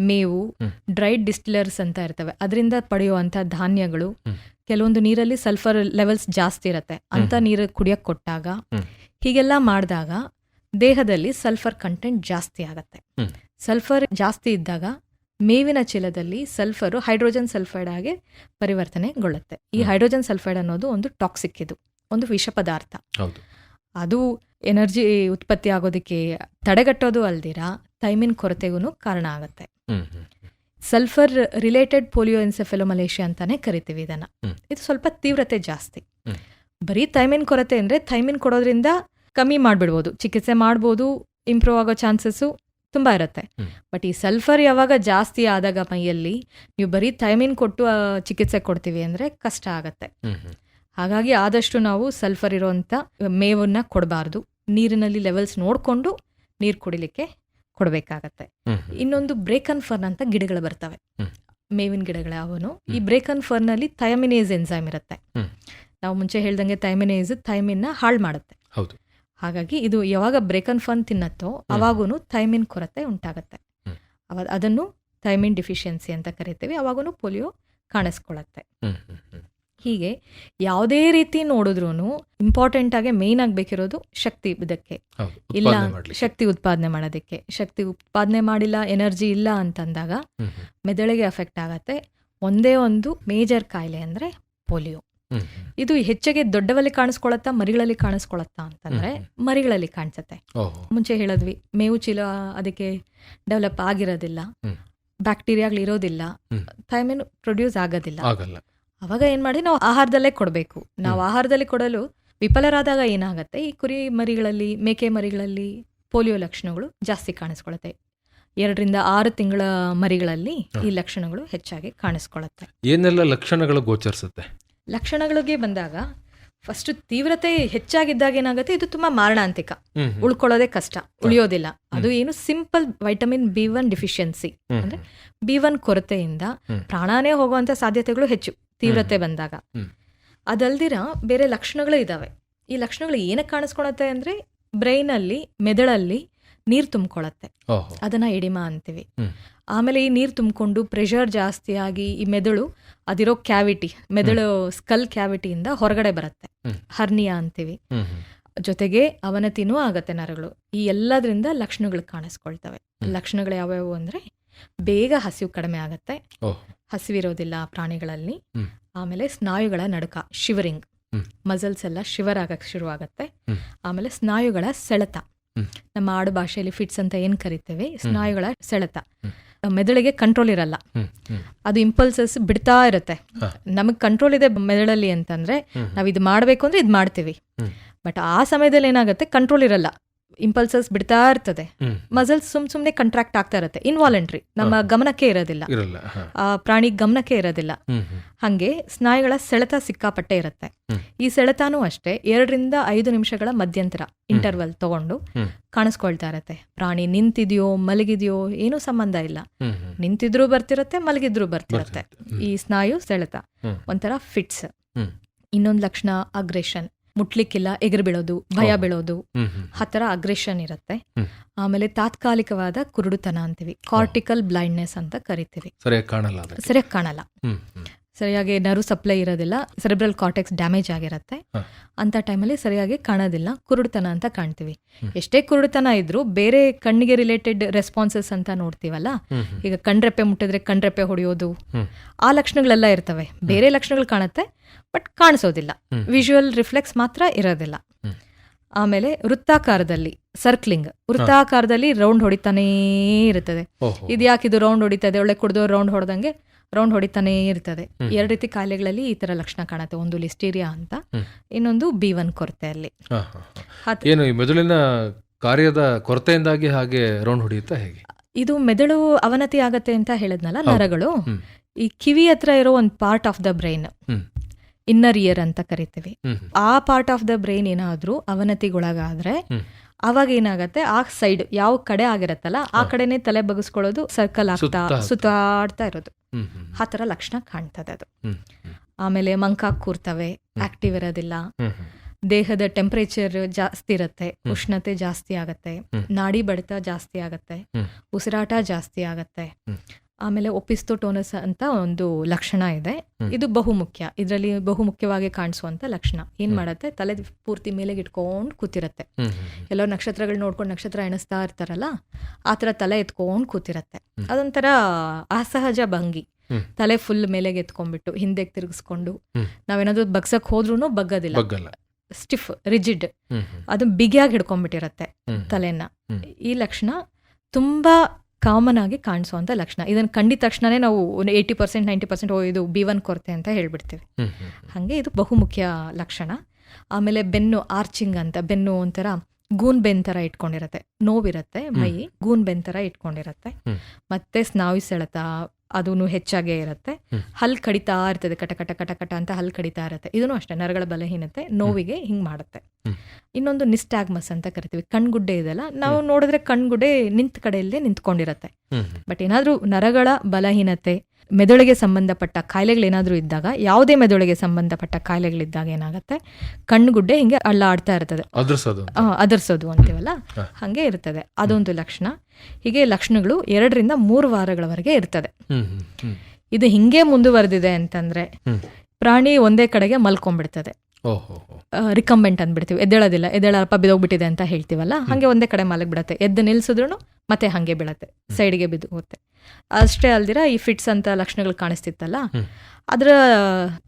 ಮೇವು ಡ್ರೈಡ್ ಡಿಸ್ಟಿಲರ್ಸ್ ಅಂತ ಇರ್ತವೆ. ಅದರಿಂದ ಪಡೆಯುವಂತ ಧಾನ್ಯಗಳು. ಕೆಲವೊಂದು ನೀರಲ್ಲಿ ಸಲ್ಫರ್ ಲೆವೆಲ್ಸ್ ಜಾಸ್ತಿ ಇರುತ್ತೆ. ಅಂತ. ನೀರು ಕುಡಿಯಕ್ ಕೊಟ್ಟಾಗ ಹೀಗೆಲ್ಲ ಮಾಡಿದಾಗ ದೇಹದಲ್ಲಿ ಸಲ್ಫರ್ ಕಂಟೆಂಟ್ ಜಾಸ್ತಿ ಆಗತ್ತೆ. ಸಲ್ಫರ್ ಜಾಸ್ತಿ ಇದ್ದಾಗ ಮೇವಿನ ಚೀಲದಲ್ಲಿ ಸಲ್ಫರ್ ಹೈಡ್ರೋಜನ್ ಸಲ್ಫೈಡ್ ಆಗಿ ಪರಿವರ್ತನೆಗೊಳ್ಳುತ್ತೆ. ಈ ಹೈಡ್ರೋಜನ್ ಸಲ್ಫೈಡ್ ಅನ್ನೋದು ಒಂದು ಟಾಕ್ಸಿಕ್ ಇದು. ಒಂದು ವಿಷ ಪದಾರ್ಥ. ಅದು ಎನರ್ಜಿ ಉತ್ಪತ್ತಿ ಆಗೋದಕ್ಕೆ ತಡೆಗಟ್ಟೋದು ಅಲ್ದಿರ ಥೈಮಿನ್ ಕೊರತೆಗೂ ಕಾರಣ ಆಗುತ್ತೆ. ಸಲ್ಫರ್ ರಿಲೇಟೆಡ್ ಪೋಲಿಯೋ ಎನ್ಸೆಫೆಲೋಮಲೇಷಿಯಾ ಅಂತಾನೆ ಕರಿತೀವಿ ಇದನ್ನ. ಇದು ಸ್ವಲ್ಪ ತೀವ್ರತೆ ಜಾಸ್ತಿ. ಬರೀ ಥೈಮಿನ್ ಕೊರತೆ ಅಂದ್ರೆ ಥೈಮಿನ್ ಕೊಡೋದ್ರಿಂದ ಕಮ್ಮಿ ಮಾಡ್ಬಿಡ್ಬೋದು. ಚಿಕಿತ್ಸೆ ಮಾಡ್ಬೋದು ಇಂಪ್ರೂವ್ ಆಗೋ ಚಾನ್ಸಸ್ಸು ತುಂಬ ಇರುತ್ತೆ. ಬಟ್ ಈ ಸಲ್ಫರ್ ಯಾವಾಗ ಜಾಸ್ತಿ ಆದಾಗ ಮೈಯಲ್ಲಿ ನೀವು ಬರೀ ಥೈಮಿನ್ ಕೊಟ್ಟು ಚಿಕಿತ್ಸೆ ಕೊಡ್ತೀವಿ ಅಂದ್ರೆ ಕಷ್ಟ ಆಗತ್ತೆ. ಹಾಗಾಗಿ ಆದಷ್ಟು ನಾವು ಸಲ್ಫರ್ ಇರುವಂತ ಮೇವನ್ನ ಕೊಡಬಾರ್ದು. ನೀರಿನಲ್ಲಿ ಲೆವೆಲ್ಸ್ ನೋಡಿಕೊಂಡು ನೀರು ಕುಡಿಲಿಕ್ಕೆ ಕೊಡಬೇಕಾಗತ್ತೆ. ಇನ್ನೊಂದು ಬ್ರೇಕನ್ ಫರ್ನ್ ಅಂತ ಗಿಡಗಳು ಬರ್ತವೆ. ಮೇವಿನ ಗಿಡಗಳ ಅವನು. ಈ ಬ್ರೇಕನ್ ಬ್ರೇಕನ್ ಫರ್ನಲ್ಲಿ ಥೈಮಿನೇಸ್ ಎನ್ಸೈಮ್ ಇರುತ್ತೆ. ನಾವು ಮುಂಚೆ ಹೇಳ್ದಂಗೆ ಥೈಮಿನೇಸ್ ಥೈಮಿನ್ನ ಹಾಳು ಮಾಡುತ್ತೆ. ಹಾಗಾಗಿ ಇದು ಯಾವಾಗ ಬ್ರೇಕನ್ ಫರ್ನ್ ತಿನ್ನತ್ತೋ ಅವಾಗೂ ಥೈಮಿನ್ ಕೊರತೆ ಉಂಟಾಗತ್ತೆ. ಅವ ಅದನ್ನು ಥೈಮಿನ್ ಡಿಫಿಷಿಯನ್ಸಿ ಅಂತ ಕರಿತೀವಿ. ಅವಾಗೂ ಪೋಲಿಯೋ ಕಾಣಿಸ್ಕೊಳ್ಳುತ್ತೆ. ಹೀಗೆ ಯಾವುದೇ ರೀತಿ ನೋಡಿದ್ರು ಇಂಪಾರ್ಟೆಂಟ್ ಆಗಿ ಮೇನ್ ಆಗಬೇಕಿರೋದು ಶಕ್ತಿ ಇದಕ್ಕೆ. ಇಲ್ಲ ಶಕ್ತಿ ಉತ್ಪಾದನೆ ಮಾಡೋದಕ್ಕೆ. ಶಕ್ತಿ ಉತ್ಪಾದನೆ ಮಾಡಿಲ್ಲ ಎನರ್ಜಿ ಇಲ್ಲ ಅಂತಂದಾಗ. ಮೆದುಳಿಗೆ ಎಫೆಕ್ಟ್ ಆಗತ್ತೆ. ಒಂದೇ ಒಂದು ಮೇಜರ್ ಕಾಯಿಲೆ ಅಂದ್ರೆ ಪೋಲಿಯೋ. ಇದು ಹೆಚ್ಚಿಗೆ ದೊಡ್ಡವಲ್ಲಿ ಕಾಣಿಸ್ಕೊಳತ್ತಾ ಮರಿಗಳಲ್ಲಿ ಕಾಣಿಸ್ಕೊಳತ್ತಾ ಅಂತಂದ್ರೆ ಮರಿಗಳಲ್ಲಿ ಕಾಣಿಸುತ್ತೆ. ಮುಂಚೆ ಹೇಳಿದ್ವಿ ಮೇವು ಚೀಲ ಅದಕ್ಕೆ ಡೆವಲಪ್ ಆಗಿರೋದಿಲ್ಲ. ಬ್ಯಾಕ್ಟೀರಿಯಾಗಳು ಇರೋದಿಲ್ಲ ಥೈಮಿನ್ ಪ್ರೊಡ್ಯೂಸ್ ಆಗೋದಿಲ್ಲ. ಅವಾಗ ಏನ್ ಮಾಡಿ ನಾವು ಆಹಾರದಲ್ಲೇ ಕೊಡಬೇಕು. ನಾವು ಆಹಾರದಲ್ಲಿ ಕೊಡಲು ವಿಫಲರಾದಾಗ ಏನಾಗುತ್ತೆ? ಈ ಕುರಿ ಮರಿಗಳಲ್ಲಿ ಮೇಕೆ ಮರಿಗಳಲ್ಲಿ ಪೋಲಿಯೋ ಲಕ್ಷಣಗಳು ಜಾಸ್ತಿ ಕಾಣಿಸ್ಕೊಳತ್ತೆ. ಎರಡರಿಂದ ಆರು ತಿಂಗಳ ಮರಿಗಳಲ್ಲಿ ಈ ಲಕ್ಷಣಗಳು ಹೆಚ್ಚಾಗಿ ಕಾಣಿಸ್ಕೊಳತ್ತೆ. ಏನೆಲ್ಲ ಲಕ್ಷಣಗಳು ಗೋಚರಿಸುತ್ತೆ? ಲಕ್ಷಣಗಳಿಗೆ ಬಂದಾಗ ಫಸ್ಟ್ ತೀವ್ರತೆ ಹೆಚ್ಚಾಗಿದ್ದಾಗ ಏನಾಗುತ್ತೆ? ಇದು ತುಂಬಾ ಮಾರಣಾಂತಿಕ. ಉಳ್ಕೊಳ್ಳೋದೇ ಕಷ್ಟ. ಉಳಿಯೋದಿಲ್ಲ. ಅದು ಏನು simple vitamin B one deficiency ಅಂದ್ರೆ. ಬಿ ಒನ್ ಕೊರತೆಯಿಂದ. ಪ್ರಾಣಾನೇ ಹೋಗುವಂತ ಸಾಧ್ಯತೆಗಳು ಹೆಚ್ಚು. ತೀವ್ರತೆ ಬಂದಾಗ. ಅದಲ್ದಿರ ಬೇರೆ ಲಕ್ಷಣಗಳು ಇದಾವೆ. ಈ ಲಕ್ಷಣಗಳು ಏನಕ್ಕೆ ಕಾಣಿಸ್ಕೊಳತ್ತೆ ಅಂದ್ರೆ ಬ್ರೈನಲ್ಲಿ ಮೆದುಳಲ್ಲಿ ನೀರು ತುಂಬಿಕೊಳ್ಳತ್ತೆ ಓಹೋ. ಅದನ್ನ ಎಡಿಮಾ ಅಂತೀವಿ. ಆಮೇಲೆ ಈ ನೀರು ತುಂಬಿಕೊಂಡು ಪ್ರೆಷರ್ ಜಾಸ್ತಿ ಆಗಿ ಈ ಮೆದುಳು ಅದಿರೋ ಕ್ಯಾವಿಟಿ ಮೆದುಳು ಸ್ಕಲ್ ಕ್ಯಾವಿಟಿಯಿಂದ ಹೊರಗಡೆ ಬರುತ್ತೆ. ಹರ್ನಿಯಾ ಅಂತೀವಿ. ಜೊತೆಗೆ ಅವನತಿನೂ ಆಗತ್ತೆ ನರಗಳು. ಈ ಎಲ್ಲದರಿಂದ ಲಕ್ಷಣಗಳು ಕಾಣಿಸ್ಕೊಳ್ತವೆ. ಲಕ್ಷಣಗಳು ಯಾವ್ಯಾವು ಅಂದ್ರೆ ಬೇಗ ಹಸಿವು ಕಡಿಮೆ ಆಗುತ್ತೆ. ಹಸಿವಿರೋದಿಲ್ಲ ಪ್ರಾಣಿಗಳಲ್ಲಿ. ಆಮೇಲೆ ಸ್ನಾಯುಗಳ ನಡುಕ ಶಿವರಿಂಗ್ ಮಸಲ್ಸ್ ಎಲ್ಲ ಶಿವರ್ ಆಗಕ್ಕೆ ಶುರುವಾಗತ್ತೆ. ಆಮೇಲೆ ಸ್ನಾಯುಗಳ ಸೆಳೆತ. ನಮ್ಮ ಆಡು ಭಾಷೆಯಲ್ಲಿ ಫಿಟ್ಸ್ ಅಂತ ಏನ್ ಕರಿತೇವೆ? ಸ್ನಾಯುಗಳ ಸೆಳೆತ. ಮೆದುಳಿಗೆ ಕಂಟ್ರೋಲ್ ಇರಲ್ಲ. ಅದು ಇಂಪಲ್ಸಸ್ ಬಿಡ್ತಾ ಇರುತ್ತೆ. ನಮಗ್ ಕಂಟ್ರೋಲ್ ಇದೆ ಮೆದುಳಲ್ಲಿ ಅಂತಂದ್ರೆ. ನಾವ್ ಇದು ಮಾಡಬೇಕು ಅಂದ್ರೆ ಇದು ಮಾಡ್ತೀವಿ. ಬಟ್ ಆ ಸಮಯದಲ್ಲಿ ಏನಾಗುತ್ತೆ? ಕಂಟ್ರೋಲ್ ಇರಲ್ಲ. ಇಂಪಲ್ಸಸ್ ಬಿಡ್ತಾ ಇರ್ತದೆ. ಮಸಲ್ಸ್ ಸುಮ್ ಸುಮ್ನೆ ಕಂಟ್ರಾಕ್ಟ್ ಆಗ್ತಾ ಇರುತ್ತೆ. ಇನ್ವಾಲಂಟ್ರಿ ನಮ್ಮ ಗಮನಕ್ಕೆ ಇರೋದಿಲ್ಲ. ಆ ಪ್ರಾಣಿ ಗಮನಕ್ಕೆ ಇರೋದಿಲ್ಲ. ಹಂಗೆ ಸ್ನಾಯುಗಳ ಸೆಳೆತ ಸಿಕ್ಕಾಪಟ್ಟೆ ಇರುತ್ತೆ. ಈ ಸೆಳೆತಾನೂ ಅಷ್ಟೇ ಎರಡರಿಂದ ಐದು ನಿಮಿಷಗಳ ಮಧ್ಯಂತರ ಇಂಟರ್ವಲ್ ತಗೊಂಡು. ಕಾಣಿಸ್ಕೊಳ್ತಾ ಇರತ್ತೆ. ಪ್ರಾಣಿ ನಿಂತಿದೆಯೋ ಮಲಗಿದೆಯೋ ಏನೂ ಸಂಬಂಧ ಇಲ್ಲ. ನಿಂತಿದ್ರೂ ಬರ್ತಿರತ್ತೆ ಮಲಗಿದ್ರೂ ಬರ್ತಿರತ್ತೆ. ಈ ಸ್ನಾಯು ಸೆಳೆತ. ಒಂಥರ ಫಿಟ್ಸ್. ಇನ್ನೊಂದು ಲಕ್ಷಣ ಅಗ್ರೆಷನ್ ಮುಟ್ಲಿಕ್ಕಿಲ್ಲ ಎಗರು ಬೀಳೋದು ಭಯ. ಬೀಳೋದು ಹ್ಮ್ ಹ್ಮ್. ಆ ಥರ ಅಗ್ರೆಷನ್ ಇರುತ್ತೆ. ಆಮೇಲೆ ತಾತ್ಕಾಲಿಕವಾದ ಕುರುಡುತನ ಅಂತೀವಿ ಕಾರ್ಟಿಕಲ್ ಬ್ಲೈಂಡ್ನೆಸ್ ಅಂತ ಕರಿತೀವಿ. ಸರಿಯಾಗಿ ಕಾಣಲ್ಲ ಸರಿಯಾಗಿ ಕಾಣಲ್ಲ. ಸರಿಯಾಗಿ ನರ್ವ್ ಸಪ್ಲೈ ಇರೋದಿಲ್ಲ ಸೆರೆಬ್ರಲ್ ಕಾರ್ಟೆಕ್ಸ್ ಡ್ಯಾಮೇಜ್ ಆಗಿರುತ್ತೆ. ಅಂತ ಟೈಮಲ್ಲಿ ಸರಿಯಾಗಿ ಕಾಣೋದಿಲ್ಲ ಕುರುಡುತನ ಅಂತ ಕಾಣ್ತೀವಿ. ಎಷ್ಟೇ ಕುರುಡುತನ ಇದ್ರೂ ಬೇರೆ ಕಣ್ಣಿಗೆ ರಿಲೇಟೆಡ್ ರೆಸ್ಪಾನ್ಸಸ್ ಅಂತ ನೋಡ್ತೀವಲ್ಲ. ಈಗ ಕಣ್ರೆಪ್ಪೆ ಮುಟ್ಟಿದ್ರೆ ಕಣ್ರೆಪ್ಪೆ ಹೊಡೆಯೋದು ಆ ಲಕ್ಷಣಗಳೆಲ್ಲ ಇರ್ತವೆ. ಬೇರೆ ಲಕ್ಷಣಗಳು ಕಾಣುತ್ತೆ ಬಟ್ ಕಾಣಿಸೋದಿಲ್ಲ. ವಿಜುವಲ್ ರಿಫ್ಲೆಕ್ಸ್ ಮಾತ್ರ ಇರೋದಿಲ್ಲ. ಆಮೇಲೆ ವೃತ್ತಾಕಾರದಲ್ಲಿ ಸರ್ಕ್ಲಿಂಗ್ ವೃತ್ತಾಕಾರದಲ್ಲಿ ರೌಂಡ್ ಹೊಡಿತಾನೇ ಇರ್ತದೆ. ಓಹೋ. ಇದ್ಯಾಕೆ ಇದು ರೌಂಡ್ ಹೊಡಿತದೆ? ಒಳ್ಳೆ ಕುಡ್ದು ರೌಂಡ್ ಹೊಡೆದಂಗೆ ರೌಂಡ್ ಹೊಡಿತಾನೇ ಇರ್ತದೆ. ಎರಡು ರೀತಿ ಕಾಯಿಲೆಗಳಲ್ಲಿ ಈ ತರ ಲಕ್ಷಣ ಕಾಣುತ್ತೆ. ಒಂದು ಲಿಸ್ಟೀರಿಯಾ ಅಂತ ಇನ್ನೊಂದು ಬಿ ಒನ್ ಕೊರತೆ ಅಲ್ಲಿ ಹಾ, ಹಾ. ಏನು ಈ ಮೆದುಳಿನ ಕಾರ್ಯದ ಕೊರತೆಯಿಂದಾಗಿ ಹಾಗೆ ರೌಂಡ್ ಹೊಡೆಯುತ್ತಾ ಹೇಗೆ? ಇದು ಮೆದುಳು ಅವನತಿ ಆಗತ್ತೆ ಅಂತ ಹೇಳಿದ್ನಲ್ಲ ನರಗಳು. ಈ ಕಿವಿ ಹತ್ರ ಇರೋ ಒಂದು part of the brain. Inner ear ಅಂತ ಕರಿತೀವಿ. ಆ ಪಾರ್ಟ್ ಆಫ್ ದ ಬ್ರೈನ್ ಏನಾದ್ರೂ ಅವನತಿಗೊಳಗಾದ್ರೆ ಅವಾಗ ಏನಾಗತ್ತೆ ಆ ಸೈಡ್ ಯಾವ ಕಡೆ ಆಗಿರತ್ತಲ್ಲ ಆ. ಕಡೆನೆ ತಲೆ ಬಗ್ಸ್ಕೊಳ್ಳೋದು ಸರ್ಕಲ್ ಆಗ್ತಾ ಸುತ್ತಾಡ್ತಾ ಇರೋದು. ಆ ತರ ಲಕ್ಷಣ ಕಾಣ್ತದೆ ಅದು. ಆಮೇಲೆ ಮಂಕಾಗ್ ಕೂರ್ತವೆ ಆಕ್ಟಿವ್ ಇರೋದಿಲ್ಲ. ದೇಹದ ಟೆಂಪರೇಚರ್ ಜಾಸ್ತಿ ಇರುತ್ತೆ ಉಷ್ಣತೆ ಜಾಸ್ತಿ ಆಗತ್ತೆ. ನಾಡಿ ಬಡಿತ ಜಾಸ್ತಿ ಆಗತ್ತೆ ಉಸಿರಾಟ ಜಾಸ್ತಿ ಆಗತ್ತೆ ಆಮೇಲೆ ಒಪಿಸ್ತೋಟೋನಸ್ ಅಂತ ಒಂದು ಲಕ್ಷಣ ಇದೆ. ಇದು ಬಹುಮುಖ್ಯ. ಇದರಲ್ಲಿ ಬಹುಮುಖ್ಯವಾಗಿ ಕಾಣಿಸುವಂತ ಲಕ್ಷಣ. ಏನ್. ಮಾಡತ್ತೆ? ತಲೆ ಪೂರ್ತಿ ಮೇಲೆ ಇಟ್ಕೊಂಡು ಕೂತಿರತ್ತೆ. ಎಲ್ಲೋ ನಕ್ಷತ್ರಗಳು ನೋಡ್ಕೊಂಡು ನಕ್ಷತ್ರ ಎಣಿಸ್ತಾ ಇರ್ತಾರಲ್ಲ ಆ ಥರ ತಲೆ ಎತ್ಕೊಂಡು ಕೂತಿರತ್ತೆ. ಅದೊಂಥರ ಅಸಹಜ ಭಂಗಿ. ತಲೆ ಫುಲ್ ಮೇಲೆಗೆ ಎತ್ಕೊಂಡ್ಬಿಟ್ಟು ಹಿಂದೆ ತಿರುಗಿಸ್ಕೊಂಡು ನಾವೇನಾದ್ರು ಬಗ್ಸಕ್ ಹೋದ್ರೂ ಬಗ್ಗದಿಲ್ಲ. Stiff rigid. ಅದು ಬಿಗಿಯಾಗಿ ಹಿಡ್ಕೊಂಡ್ಬಿಟ್ಟಿರತ್ತೆ ತಲೆಯನ್ನ ತಲೆನ. ಈ ಲಕ್ಷಣ ತುಂಬಾ ಕಾಮನ್ ಆಗಿ ಕಾಣಿಸುವಂತ ಲಕ್ಷಣ. ಇದನ್ನು ಕಂಡಿದ ತಕ್ಷಣನೇ ನಾವು ಏಯ್ಟಿ ಪರ್ಸೆಂಟ್ ನೈಂಟಿ ಪರ್ಸೆಂಟ್ ಓ ಇದು ಬಿ ಒನ್ ಕೊರತೆ ಅಂತ ಹೇಳ್ಬಿಡ್ತೀವಿ. ಹಾಗೆ ಇದು ಬಹುಮುಖ್ಯ ಲಕ್ಷಣ. ಆಮೇಲೆ ಬೆನ್ನು ಆರ್ಚಿಂಗ್ ಅಂತ ಬೆನ್ನು ಒಂಥರ ಗೂನ್ ಬೆನ್ ತರ ಇಟ್ಕೊಂಡಿರತ್ತೆ. ನೋವಿರತ್ತೆ ಮೈ ಗೂನ್ ಬೆನ್ ತರ ಇಟ್ಕೊಂಡಿರತ್ತೆ. ಮತ್ತೆ ಸ್ನಾಯು ಸೆಳೆತ ಅದೂ ಹೆಚ್ಚಾಗೇ ಇರುತ್ತೆ. ಹಲ್ ಕಡಿತಾ ಇರ್ತದೆ ಕಟ ಕಟ ಕಟ ಕಟ ಅಂತ ಹಲ್ ಕಡಿತಾ ಇರುತ್ತೆ ಇದನ್ನು ಅಷ್ಟೇ ನರಗಳ ಬಲಹೀನತೆ ನೋವಿಗೆ ಹಿಂಗ್ ಮಾಡುತ್ತೆ. ಇನ್ನೊಂದು ನಿಸ್ಟಾಗ್ಮಸ್ ಅಂತ ಕರಿತೀವಿ ಕಣ್ಗುಡ್ಡೆ ಇದೆಲ್ಲ ನಾವು ನೋಡಿದ್ರೆ ಕಣ್ಗುಡ್ಡೆ ನಿಂತ ಕಡೆಯಲ್ಲೇ ನಿಂತ್ಕೊಂಡಿರತ್ತೆ. ಬಟ್ ಏನಾದ್ರೂ ನರಗಳ ಬಲಹೀನತೆ ಮೆದುಳಿಗೆ ಸಂಬಂಧಪಟ್ಟ ಕಾಯಿಲೆಗಳೇನಾದರೂ ಇದ್ದಾಗ ಯಾವುದೇ ಮೆದುಳಿಗೆ ಸಂಬಂಧಪಟ್ಟ ಕಾಯಿಲೆಗಳಿದ್ದಾಗ ಏನಾಗುತ್ತೆ? ಕಣ್ಣುಗುಡ್ಡೆ ಹಿಂಗೆ ಅಳ್ಳಾಡ್ತಾ ಇರ್ತದೆ. ಅದ್ರಸೋದು ಅಂತೀವಲ್ಲ. ಹಂಗೆ ಇರ್ತದೆ. ಅದೊಂದು ಲಕ್ಷಣ. ಹೀಗೆ ಲಕ್ಷಣಗಳು ಎರಡರಿಂದ ಮೂರು ವಾರಗಳವರೆಗೆ ಇರ್ತದೆ. ಇದು ಹಿಂಗೆ ಮುಂದುವರೆದಿದೆ ಅಂತಂದ್ರೆ ಪ್ರಾಣಿ ಒಂದೇ ಕಡೆಗೆ ಮಲ್ಕೊಂಡ್ಬಿಡ್ತದೆ. ರಿಕಂಬೆಂಟ್ ಅಂದ್ಬಿಡ್ತೀವಿ. ಎದ್ದೇಳೋದಿಲ್ಲ. ಎದ್ದೇಳಪ್ಪ ಬಿದೋಗ್ಬಿಟ್ಟಿದೆ ಅಂತ ಹೇಳ್ತೀವಲ್ಲ? ಹಂಗೆ ಒಂದೇ ಕಡೆ ಮಲಗಿಬಿಡತ್ತೆ. ಎದ್ದು ನಿಲ್ಸಿದ್ರು ಮತ್ತೆ ಹಂಗೆ ಬೀಳತ್ತೆ. ಸೈಡ್ಗೆ ಬಿದ್ದು ಹೋಗುತ್ತೆ. ಅಷ್ಟೇ ಅಲ್ದಿರ ಈ ಫಿಟ್ಸ್ ಅಂತ ಲಕ್ಷಣಗಳು ಕಾಣಿಸ್ತಿತ್ತಲ್ಲ. ಅದರ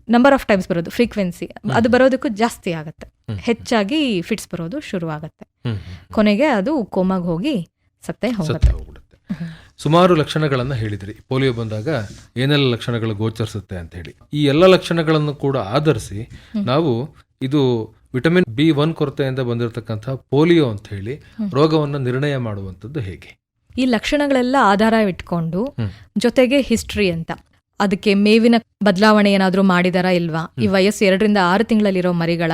ನಂಬರ್ ಆಫ್ ಟೈಮ್ಸ್ ಬರೋದು ಫ್ರೀಕ್ವೆನ್ಸಿ ಅದು ಬರೋದಕ್ಕೂ ಜಾಸ್ತಿ ಆಗುತ್ತೆ. ಹೆಚ್ಚಾಗಿ ಫಿಟ್ಸ್ ಬರೋದು ಶುರು ಆಗುತ್ತೆ. ಹ್ಮ್ ಹ್ಮ್. ಕೊನೆಗೆ ಅದು ಕೋಮಾಗ ಹೋಗಿ ಸತ್ತೆ ಹೋಗುತ್ತೆ. ಸುಮಾರು ಲಕ್ಷಣಗಳನ್ನು ಹೇಳಿದ್ರಿ. ಪೋಲಿಯೋ ಬಂದಾಗ ಏನೆಲ್ಲ ಲಕ್ಷಣಗಳು ಗೋಚರಿಸುತ್ತೆ ಅಂತ ಹೇಳಿ. ಈ ಎಲ್ಲ ಲಕ್ಷಣಗಳನ್ನು ಕೂಡ ಆಧರಿಸಿ ನಾವು ಇದು ವಿಟಮಿನ್ ಬಿ ಒನ್ ಕೊರತೆಯಿಂದ ಬಂದಿರತಕ್ಕಂತಹ ಪೋಲಿಯೋ ಅಂತ ಹೇಳಿ ರೋಗವನ್ನು ನಿರ್ಣಯ ಮಾಡುವಂಥದ್ದು ಹೇಗೆ? ಈ ಲಕ್ಷಣಗಳೆಲ್ಲ ಆಧಾರ ಇಟ್ಕೊಂಡು ಜೊತೆಗೆ ಹಿಸ್ಟ್ರಿ ಅಂತ. ಅದಕ್ಕೆ ಮೇವಿನ ಬದಲಾವಣೆ ಏನಾದರೂ ಮಾಡಿದಾರಾ ಇಲ್ವಾ? ಈ ವಯಸ್ಸು ಎರಡರಿಂದ ಆರು ತಿಂಗಳಲ್ಲಿರೋ ಮರಿಗಳ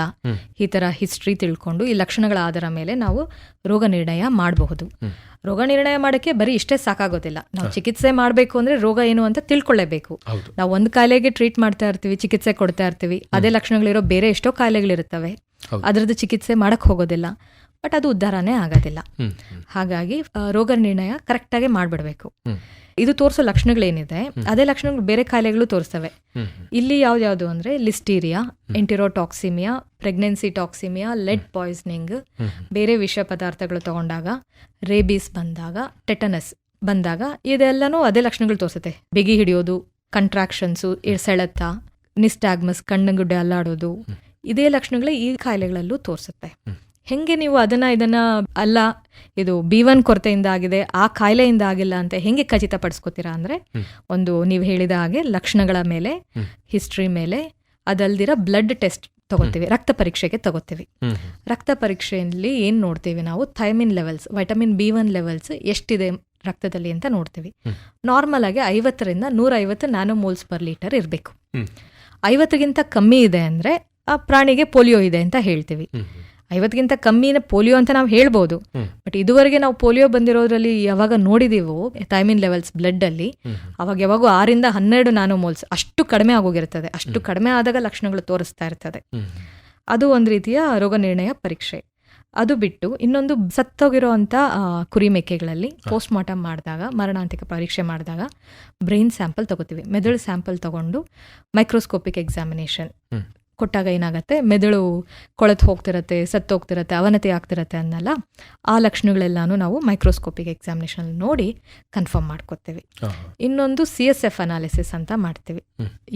ಈ ತರ ಹಿಸ್ಟ್ರಿ ತಿಳ್ಕೊಂಡು ಈ ಲಕ್ಷಣಗಳ ಆಧಾರ ಮೇಲೆ ನಾವು ರೋಗ ನಿರ್ಣಯ ಮಾಡಬಹುದು. ರೋಗ ನಿರ್ಣಯ ಮಾಡಕ್ಕೆ ಬರೀ ಇಷ್ಟೇ ಸಾಕಾಗೋದಿಲ್ಲ. ನಾವು ಚಿಕಿತ್ಸೆ ಮಾಡಬೇಕು ಅಂದ್ರೆ ರೋಗ ಏನು ಅಂತ ತಿಳ್ಕೊಳ್ಳೇಬೇಕು. ನಾವು ಒಂದು ಕಾಯಿಲೆಗೆ ಟ್ರೀಟ್ ಮಾಡ್ತಾ ಇರ್ತೀವಿ ಚಿಕಿತ್ಸೆ ಕೊಡ್ತಾ ಇರ್ತೀವಿ. ಅದೇ ಲಕ್ಷಣಗಳಿರೋ ಬೇರೆ ಎಷ್ಟೋ ಕಾಯಿಲೆಗಳಿರುತ್ತವೆ. ಅದರದ್ದು ಚಿಕಿತ್ಸೆ ಮಾಡಕ್ ಹೋಗೋದಿಲ್ಲ. ಬಟ್ ಅದು ಉದ್ಧಾರನೇ ಆಗೋದಿಲ್ಲ. ಹಾಗಾಗಿ ರೋಗ ನಿರ್ಣಯ ಕರೆಕ್ಟಾಗಿ ಮಾಡಿಬಿಡ್ಬೇಕು. ಇದು ತೋರಿಸೋ ಲಕ್ಷಣಗಳೇನಿದೆ ಅದೇ ಲಕ್ಷಣಗಳು ಬೇರೆ ಕಾಯಿಲೆಗಳು ತೋರಿಸ್ತವೆ. ಇಲ್ಲಿ ಯಾವ್ದಾವುದು ಅಂದ್ರೆ listeria enterotoxaemia pregnancy toxaemia lead poisoning ಬೇರೆ ವಿಷ ಪದಾರ್ಥಗಳು ತಗೊಂಡಾಗ ರೇಬೀಸ್ ಬಂದಾಗ ಟೆಟನಸ್ ಬಂದಾಗ ಇದೆಲ್ಲನೂ ಅದೇ ಲಕ್ಷಣಗಳು ತೋರಿಸುತ್ತೆ. ಬಿಗಿ ಹಿಡಿಯೋದು ಕಂಟ್ರಾಕ್ಷನ್ಸು ಸೆಳೆತ ನಿಸ್ಟಾಗ್ಮಸ್ ಕಣ್ಣುಗುಡ್ಡೆ ಅಲ್ಲಾಡೋದು ಇದೇ ಲಕ್ಷಣಗಳೇ ಈ ಕಾಯಿಲೆಗಳಲ್ಲೂ ತೋರಿಸುತ್ತೆ. ಹೆಂಗೆ ನೀವು ಅದನ್ನ ಇದನ್ನ ಅಲ್ಲ ಇದು ಬಿ ಒನ್ ಕೊರತೆಯಿಂದ ಆಗಿದೆ ಆ ಕಾಯಿಲೆಯಿಂದ ಆಗಿಲ್ಲ ಅಂತ ಹೆಂಗೆ ಖಚಿತಪಡಿಸ್ಕೋತೀರಾ ಅಂದ್ರೆ ಒಂದು ನೀವು ಹೇಳಿದ ಹಾಗೆ ಲಕ್ಷಣಗಳ ಮೇಲೆ. ಹಿಸ್ಟ್ರಿ ಮೇಲೆ ಅದಲ್ದಿರ ಬ್ಲಡ್ ಟೆಸ್ಟ್ ತಗೋತೀವಿ ರಕ್ತ ಪರೀಕ್ಷೆಗೆ ತಗೋತೀವಿ. ರಕ್ತ ಪರೀಕ್ಷೆಯಲ್ಲಿ ಏನ್ ನೋಡ್ತೀವಿ ನಾವು thiamine levels vitamin B one levels ಎಷ್ಟಿದೆ ರಕ್ತದಲ್ಲಿ ಅಂತ ನೋಡ್ತೀವಿ. ನಾರ್ಮಲ್ ಆಗಿ ಐವತ್ತರಿಂದ ನೂರ ಐವತ್ತು ನ್ಯಾನೋಮೋಲ್ಸ್ ಪರ್ ಲೀಟರ್ ಇರಬೇಕು ಐವತ್ತಿಗಿಂತ ಕಮ್ಮಿ ಇದೆ ಅಂದ್ರೆ ಆ ಪ್ರಾಣಿಗೆ ಪೋಲಿಯೋ ಇದೆ ಅಂತ ಹೇಳ್ತೀವಿ. ಐವತ್ತಕ್ಕಿಂತ ಕಮ್ಮಿನ ಪೋಲಿಯೋ ಅಂತ ನಾವು ಹೇಳ್ಬೋದು. ಬಟ್ ಇದುವರೆಗೆ ನಾವು ಪೋಲಿಯೋ ಬಂದಿರೋದ್ರಲ್ಲಿ ಯಾವಾಗ ನೋಡಿದೀವೋ ಥೈಮಿನ್ ಲೆವೆಲ್ಸ್ ಬ್ಲಡ್ ಅಲ್ಲಿ. ಅವಾಗ ಯಾವಾಗ ಆರಿಂದ ಹನ್ನೆರಡು ನಾನೋಮೋಲ್ಸ್ ಅಷ್ಟು ಕಡಿಮೆ ಆಗೋಗಿರ್ತದೆ. ಅಷ್ಟು ಕಡಿಮೆ ಆದಾಗ ಲಕ್ಷಣಗಳು ತೋರಿಸ್ತಾ ಇರ್ತದೆ. ಅದು ಒಂದು ರೀತಿಯ ರೋಗ ನಿರ್ಣಯ ಪರೀಕ್ಷೆ. ಅದು ಬಿಟ್ಟು ಇನ್ನೊಂದು ಸತ್ತೋಗಿರೋಂಥ ಅಂತ ಕುರಿ ಮೇಕೆಗಳಲ್ಲಿ ಪೋಸ್ಟ್ ಮಾರ್ಟಮ್ ಮಾಡಿದಾಗ ಮರಣಾಂತಿಕ ಪರೀಕ್ಷೆ ಮಾಡಿದಾಗ ಬ್ರೈನ್ ಸ್ಯಾಂಪಲ್ ತಗೋತೀವಿ. ಮೆದುಳು ಸ್ಯಾಂಪಲ್ ತಗೊಂಡು ಮೈಕ್ರೋಸ್ಕೋಪಿಕ್ ಎಕ್ಸಾಮಿನೇಷನ್. ಕೊಟ್ಟಾಗ ಏನಾಗುತ್ತೆ? ಮೆದುಳು ಕೊಳೆತು ಹೋಗ್ತಿರತ್ತೆ ಸತ್ತೋಗ್ತಿರತ್ತೆ ಅವನತಿ ಆಗ್ತಿರತ್ತೆ ಅನ್ನಲ್ಲ. ಆ ಲಕ್ಷಣಗಳೆಲ್ಲಾನು ನಾವು ಮೈಕ್ರೋಸ್ಕೋಪಿಕ್ ಎಕ್ಸಾಮಿನೇಷನ್ ನೋಡಿ ಕನ್ಫರ್ಮ್ ಮಾಡ್ಕೋತೀವಿ. ಇನ್ನೊಂದು ಸಿ ಎಸ್ ಎಫ್ ಅನಾಲಿಸಿಸ್ ಅಂತ ಮಾಡ್ತೀವಿ.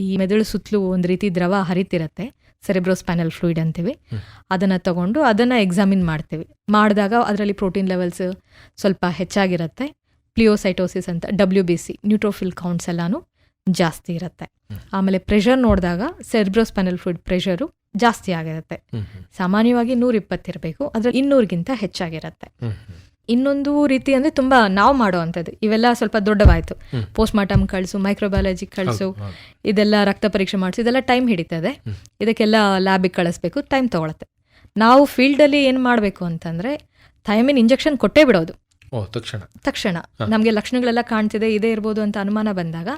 ಈ ಮೆದುಳು ಸುತ್ತಲೂ ಒಂದು ರೀತಿ ದ್ರವ ಹರಿತಿರತ್ತೆ ಸೆರೆಬ್ರೋಸ್ಪೈನಲ್ ಫ್ಲೂಯಿಡ್ ಅಂತೀವಿ. ಅದನ್ನ ತಗೊಂಡು ಅದನ್ನು ಎಕ್ಸಾಮಿನ್ ಮಾಡ್ತೀವಿ. ಮಾಡಿದಾಗ ಅದರಲ್ಲಿ ಪ್ರೋಟೀನ್ ಲೆವೆಲ್ಸ್ ಸ್ವಲ್ಪ ಹೆಚ್ಚಾಗಿರುತ್ತೆ. ಪ್ಲಿಯೋಸೈಟೋಸಿಸ್ ಅಂತ W B C neutrophil counts ಎಲ್ಲಾನು ಜಾಸ್ತಿ ಇರುತ್ತೆ. ಆಮೇಲೆ ಪ್ರೆಷರ್ ನೋಡಿದಾಗ ಸೆರೆಬ್ರೋಸ್ಪೈನಲ್ ಫುಡ್ ಪ್ರೆಷರು ಜಾಸ್ತಿ ಆಗಿರುತ್ತೆ ಸಾಮಾನ್ಯವಾಗಿ ನೂರ ಇಪ್ಪತ್ತಿರಬೇಕು ಅದ್ರ ಇನ್ನೂರಿಗಿಂತ ಹೆಚ್ಚಾಗಿರುತ್ತೆ. ಇನ್ನೊಂದು ರೀತಿ ಅಂದ್ರೆ ತುಂಬಾ ನಾವು ಮಾಡುವಂಥದ್ದು ಇವೆಲ್ಲ ಸ್ವಲ್ಪ ದೊಡ್ಡವಾಯ್ತು. ಪೋಸ್ಟ್ ಮಾರ್ಟಮ್ ಕಳಿಸು ಮೈಕ್ರೋಬಯಾಲಜಿ ಕಳಿಸು. ಇದೆಲ್ಲ ರಕ್ತ ಪರೀಕ್ಷೆ ಮಾಡಿಸು ಇದೆಲ್ಲ ಟೈಮ್ ಹಿಡಿತದೆ. ಇದಕ್ಕೆಲ್ಲ ಲ್ಯಾಬಿಗೆ ಕಳಿಸ್ಬೇಕು ಟೈಮ್ ತಗೊಳತ್ತೆ ನಾವು ಫೀಲ್ಡಲ್ಲಿ ಏನು ಮಾಡಬೇಕು ಅಂತಂದ್ರೆ ಥೈಮಿನ್ ಇಂಜೆಕ್ಷನ್ ಕೊಟ್ಟೇ ಬಿಡೋದು ತಕ್ಷಣ. ತಕ್ಷಣ. ನಮಗೆ ಲಕ್ಷಣಗಳೆಲ್ಲ ಕಾಣ್ತಿದೆ ಇದೇ ಇರ್ಬೋದು ಅಂತ ಅನುಮಾನ ಬಂದಾಗ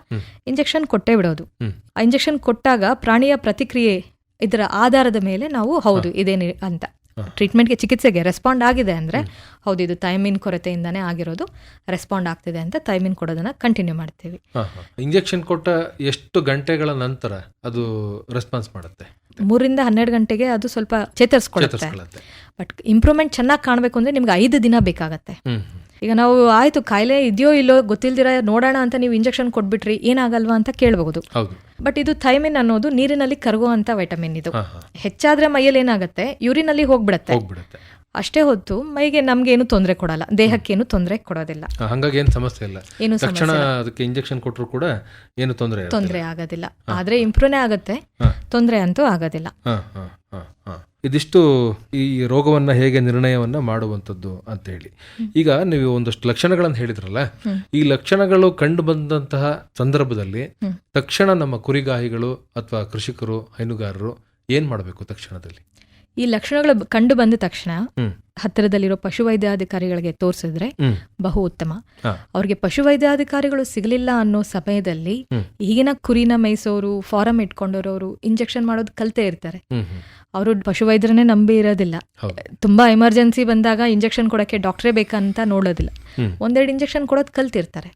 ಇಂಜೆಕ್ಷನ್ ಕೊಟ್ಟೇ ಬಿಡೋದು. ಆ ಇಂಜೆಕ್ಷನ್ ಕೊಟ್ಟಾಗ ಪ್ರಾಣಿಯ ಪ್ರತಿಕ್ರಿಯೆ ಇದರ ಆಧಾರದ ಮೇಲೆ ನಾವು ಹೌದು ಇದೇನು ಅಂತ. ಟ್ರೀಟ್ಮೆಂಟ್ಗೆ ಚಿಕಿತ್ಸೆಗೆ ರೆಸ್ಪಾಂಡ್ ಆಗಿದೆ ಅಂದ್ರೆ ಹೌದು ಇದು ಥೈಮಿನ್ ಕೊರತೆಯಿಂದಾನೇ ಆಗಿರೋದು ರೆಸ್ಪಾಂಡ್ ಆಗ್ತಿದೆ ಅಂತ ಥೈಮಿನ್ ಕೊಡೋದನ್ನ ಕಂಟಿನ್ಯೂ ಮಾಡ್ತೀವಿ. ಇಂಜೆಕ್ಷನ್ ಕೊಟ್ಟ ಎಷ್ಟು ಗಂಟೆಗಳ ನಂತರ ಅದು ರೆಸ್ಪಾನ್ಸ್ ಮಾಡುತ್ತೆ? ಮೂರಿಂದ ಹನ್ನೆರಡು ಗಂಟೆಗೆ ಅದು ಸ್ವಲ್ಪ ಚೇತರಿಸ್ಕೊಳ್ಳುತ್ತೆ ಬಟ್ ಇಂಪ್ರೂವ್ಮೆಂಟ್ ಚೆನ್ನಾಗಿ ಕಾಣಬೇಕು ಅಂದ್ರೆ ನಿಮ್ಗೆ ಐದು ದಿನ ಬೇಕಾಗತ್ತೆ. ಈಗ ನಾವು ಆಯ್ತು ಕಾಯಿಲೆ ಇದೆಯೋ ಇಲ್ಲೋ ಗೊತ್ತಿಲ್ದಿರ ನೋಡೋಣ ಅಂತ ನೀವು ಇಂಜೆಕ್ಷನ್ ಕೊಟ್ಬಿಟ್ರಿ ಏನಾಗಲ್ವಾ ಅಂತ ಕೇಳಬಹುದು. ಹೌದು. ಬಟ್ ಇದು ಥೈಮಿನ್ ಅನ್ನೋದು ನೀರಿನಲ್ಲಿ ಕರಗುವಂತ ವೈಟಮಿನ್ ಇದು. ಹೆಚ್ಚಾದ್ರೆ ಮೈಯಲ್ಲಿ ಏನಾಗುತ್ತೆ ಯೂರಿನಲ್ಲಿ ಹೋಗ್ಬಿಡತ್ತೆ. ಹೋಗ್ಬಿಡುತ್ತೆ. ಅಷ್ಟೇ ಹೊತ್ತು ಮೈಗೆ ನಮ್ಗೆ ಏನು ತೊಂದರೆ ಕೊಡಲ್ಲ ದೇಹಕ್ಕೇನು ತೊಂದರೆ ಕೊಡೋದಿಲ್ಲ. ಹಂಗಾಗಿ ಏನು ಸಮಸ್ಯೆ ಇಲ್ಲ. ಏನು ತಕ್ಷಣ ಅದಕ್ಕೆ ಇಂಜೆಕ್ಷನ್ ಕೊಟ್ಟರು ಕೂಡ ಏನು ತೊಂದರೆ ತೊಂದರೆ ಆಗೋದಿಲ್ಲ. ಆದ್ರೆ ಇಂಪ್ರೂವ್ನೇ ಆಗುತ್ತೆ. ತೊಂದರೆ ಅಂತೂ ಆಗೋದಿಲ್ಲ. ಇದಿಷ್ಟು ಈ ರೋಗವನ್ನ ಹೇಗೆ ನಿರ್ಣಯವನ್ನ ಮಾಡುವಂಥದ್ದು ಅಂತ ಹೇಳಿ ಈಗ ನೀವು ಒಂದಷ್ಟು ಲಕ್ಷಣಗಳನ್ನು ಹೇಳಿದ್ರಲ್ಲ, ಈ ಲಕ್ಷಣಗಳು ಕಂಡು ಬಂದಂತಹ ಸಂದರ್ಭದಲ್ಲಿ ತಕ್ಷಣ ನಮ್ಮ ಕುರಿಗಾಹಿಗಳು ಅಥವಾ ಕೃಷಿಕರು, ಹೈನುಗಾರರು ಏನ್ ಮಾಡಬೇಕು ತಕ್ಷಣದಲ್ಲಿ? ಈ ಲಕ್ಷಣಗಳು ಕಂಡು ಬಂದ ತಕ್ಷಣ ಹತ್ರದಲ್ಲಿರೋ ಹತ್ತಿರದಲ್ಲಿರೋ ಪಶುವೈದ್ಯಾಧಿಕಾರಿಗಳಿಗೆ ತೋರಿಸಿದ್ರೆ ಬಹು ಉತ್ತಮ. ಅವ್ರಿಗೆ ಪಶುವೈದ್ಯಾಧಿಕಾರಿಗಳು ಸಿಗಲಿಲ್ಲ ಅನ್ನೋ ಸಮಯದಲ್ಲಿ ಈಗಿನ ಕುರಿನ ಮೇಯಿಸೋರು ಫಾರಂ ಇಟ್ಕೊಂಡಿರೋರು ಇಂಜೆಕ್ಷನ್ ಮಾಡೋದು ಕಲ್ತೇ ಇರ್ತಾರೆ. ಅವರು ಪಶುವೈದ್ಯರನ್ನೇ ನಂಬಿ ಇರೋದಿಲ್ಲ. ತುಂಬಾ ಎಮರ್ಜೆನ್ಸಿ ಬಂದಾಗ ಇಂಜೆಕ್ಷನ್ ಕೊಡಕ್ಕೆ ಡಾಕ್ಟ್ರೇ ಬೇಕಂತ ನೋಡೋದಿಲ್ಲ. ಒಂದೆರಡು ಇಂಜೆಕ್ಷನ್ ಕೊಡೋದು ಕಲ್ತಿರ್ತಾರೆ.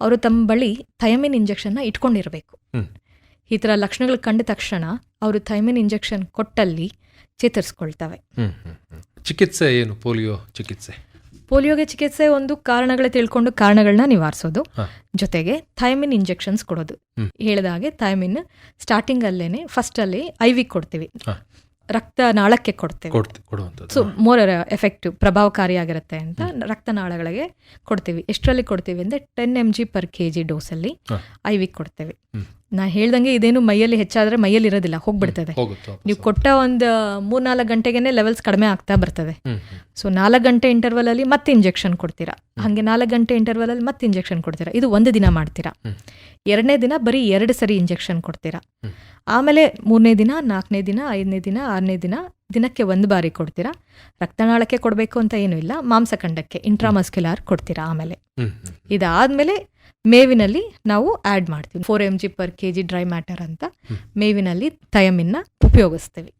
ಅವರು ತಮ್ಮ ಬಳಿ ಥಯಮಿನ್ ಇಂಜೆಕ್ಷನ್ನ ಇಟ್ಕೊಂಡಿರಬೇಕು. ಈ ತರ ಲಕ್ಷಣಗಳು ಕಂಡ ತಕ್ಷಣ ಅವರು ಥೈಮಿನ್ ಇಂಜೆಕ್ಷನ್ ಕೊಟ್ಟಲ್ಲಿ ಚೇತರಿಸ್ಕೊಳ್ತವೆ. ಚಿಕಿತ್ಸೆ ಏನು? ಪೋಲಿಯೋ ಚಿಕಿತ್ಸೆ. ಪೋಲಿಯೋಗೆ ಚಿಕಿತ್ಸೆ ಒಂದು ಕಾರಣಗಳ ತಿಳ್ಕೊಂಡು ಕಾರಣಗಳನ್ನ ನಿವಾರಿಸೋದು. ಜೊತೆಗೆ ಥೈಮಿನ್ ಇಂಜೆಕ್ಷನ್ಸ್ ಕೊಡೋದು. ಹೇಳಿದ ಹಾಗೆ ಥೈಮಿನ್ ಸ್ಟಾರ್ಟಿಂಗ್ ಅಲ್ಲೇನೆ ಫಸ್ಟ್ ಅಲ್ಲಿ ಐವಿ ಕೊಡ್ತೀವಿ. ಹಾ. ರಕ್ತ ನಾಳಕ್ಕೆ ಕೊಡ್ತೇವೆ ಸೊ ಮೋರ್ ಎಫೆಕ್ಟಿವ್ ಪ್ರಭಾವಕಾರಿಯಾಗಿರುತ್ತೆ ಅಂತ ರಕ್ತನಾಳಗಳಿಗೆ ಕೊಡ್ತೀವಿ. ಎಷ್ಟರಲ್ಲಿ ಕೊಡ್ತೀವಿ ಅಂದ್ರೆ ten M G per K G ಡೋಸಲ್ಲಿ IV I V ಕೊಡ್ತೇವೆ. ನಾ ಹೇಳ್ದಂಗೆ ಇದೇನು ಮೈಯಲ್ಲಿ ಹೆಚ್ಚಾದ್ರೆ ಮೈಯಲ್ಲಿ ಇರೋದಿಲ್ಲ ಹೋಗ್ಬಿಡ್ತದೆ. ನೀವು ಕೊಟ್ಟ ಒಂದು ಮೂರ್ನಾಲ್ಕು ಗಂಟೆಗೇನೆ ಲೆವೆಲ್ಸ್ ಕಡಿಮೆ ಆಗ್ತಾ ಬರ್ತದೆ. ಸೊ ನಾಲ್ಕು ಗಂಟೆ ಇಂಟರ್ವಲ್ ಅಲ್ಲಿ ಮತ್ತೆ ಇಂಜೆಕ್ಷನ್ ಕೊಡ್ತೀರಾ? ಹಾಗೆ ನಾಲ್ಕು ಗಂಟೆ ಇಂಟರ್ವಲ್ ಅಲ್ಲಿ ಮತ್ತೆ ಇಂಜೆಕ್ಷನ್ ಕೊಡ್ತೀರಾ? ಇದು ಒಂದು ದಿನ ಮಾಡ್ತೀರಾ. ಎರಡನೇ ದಿನ ಬರೀ ಎರಡು ಸರಿ ಇಂಜೆಕ್ಷನ್ ಕೊಡ್ತೀರಾ? ಆಮೇಲೆ ಮೂರನೇ ದಿನ ನಾಲ್ಕನೇ ದಿನ ಐದನೇ ದಿನ ಆರನೇ ದಿನ ದಿನಕ್ಕೆ ಒಂದು ಬಾರಿ ಕೊಡ್ತೀರಾ? ರಕ್ತನಾಳಕ್ಕೆ ಕೊಡಬೇಕು ಅಂತ ಏನೂ ಇಲ್ಲ ಮಾಂಸಖಂಡಕ್ಕೆ ಇಂಟ್ರಾಮಸ್ಕ್ಯುಲಾರ್ ಕೊಡ್ತೀರಾ ಆಮೇಲೆ. ಇದಾದ್ಮೇಲೆ ಮೇವಿನಲ್ಲಿ ನಾವು ಆ್ಯಡ್ ಮಾಡ್ತೀವಿ four M G per K G dry matter ಅಂತ ಮೇವಿನಲ್ಲಿ ಥಯಮಿನ್ನ ಉಪಯೋಗಿಸ್ತೀವಿ.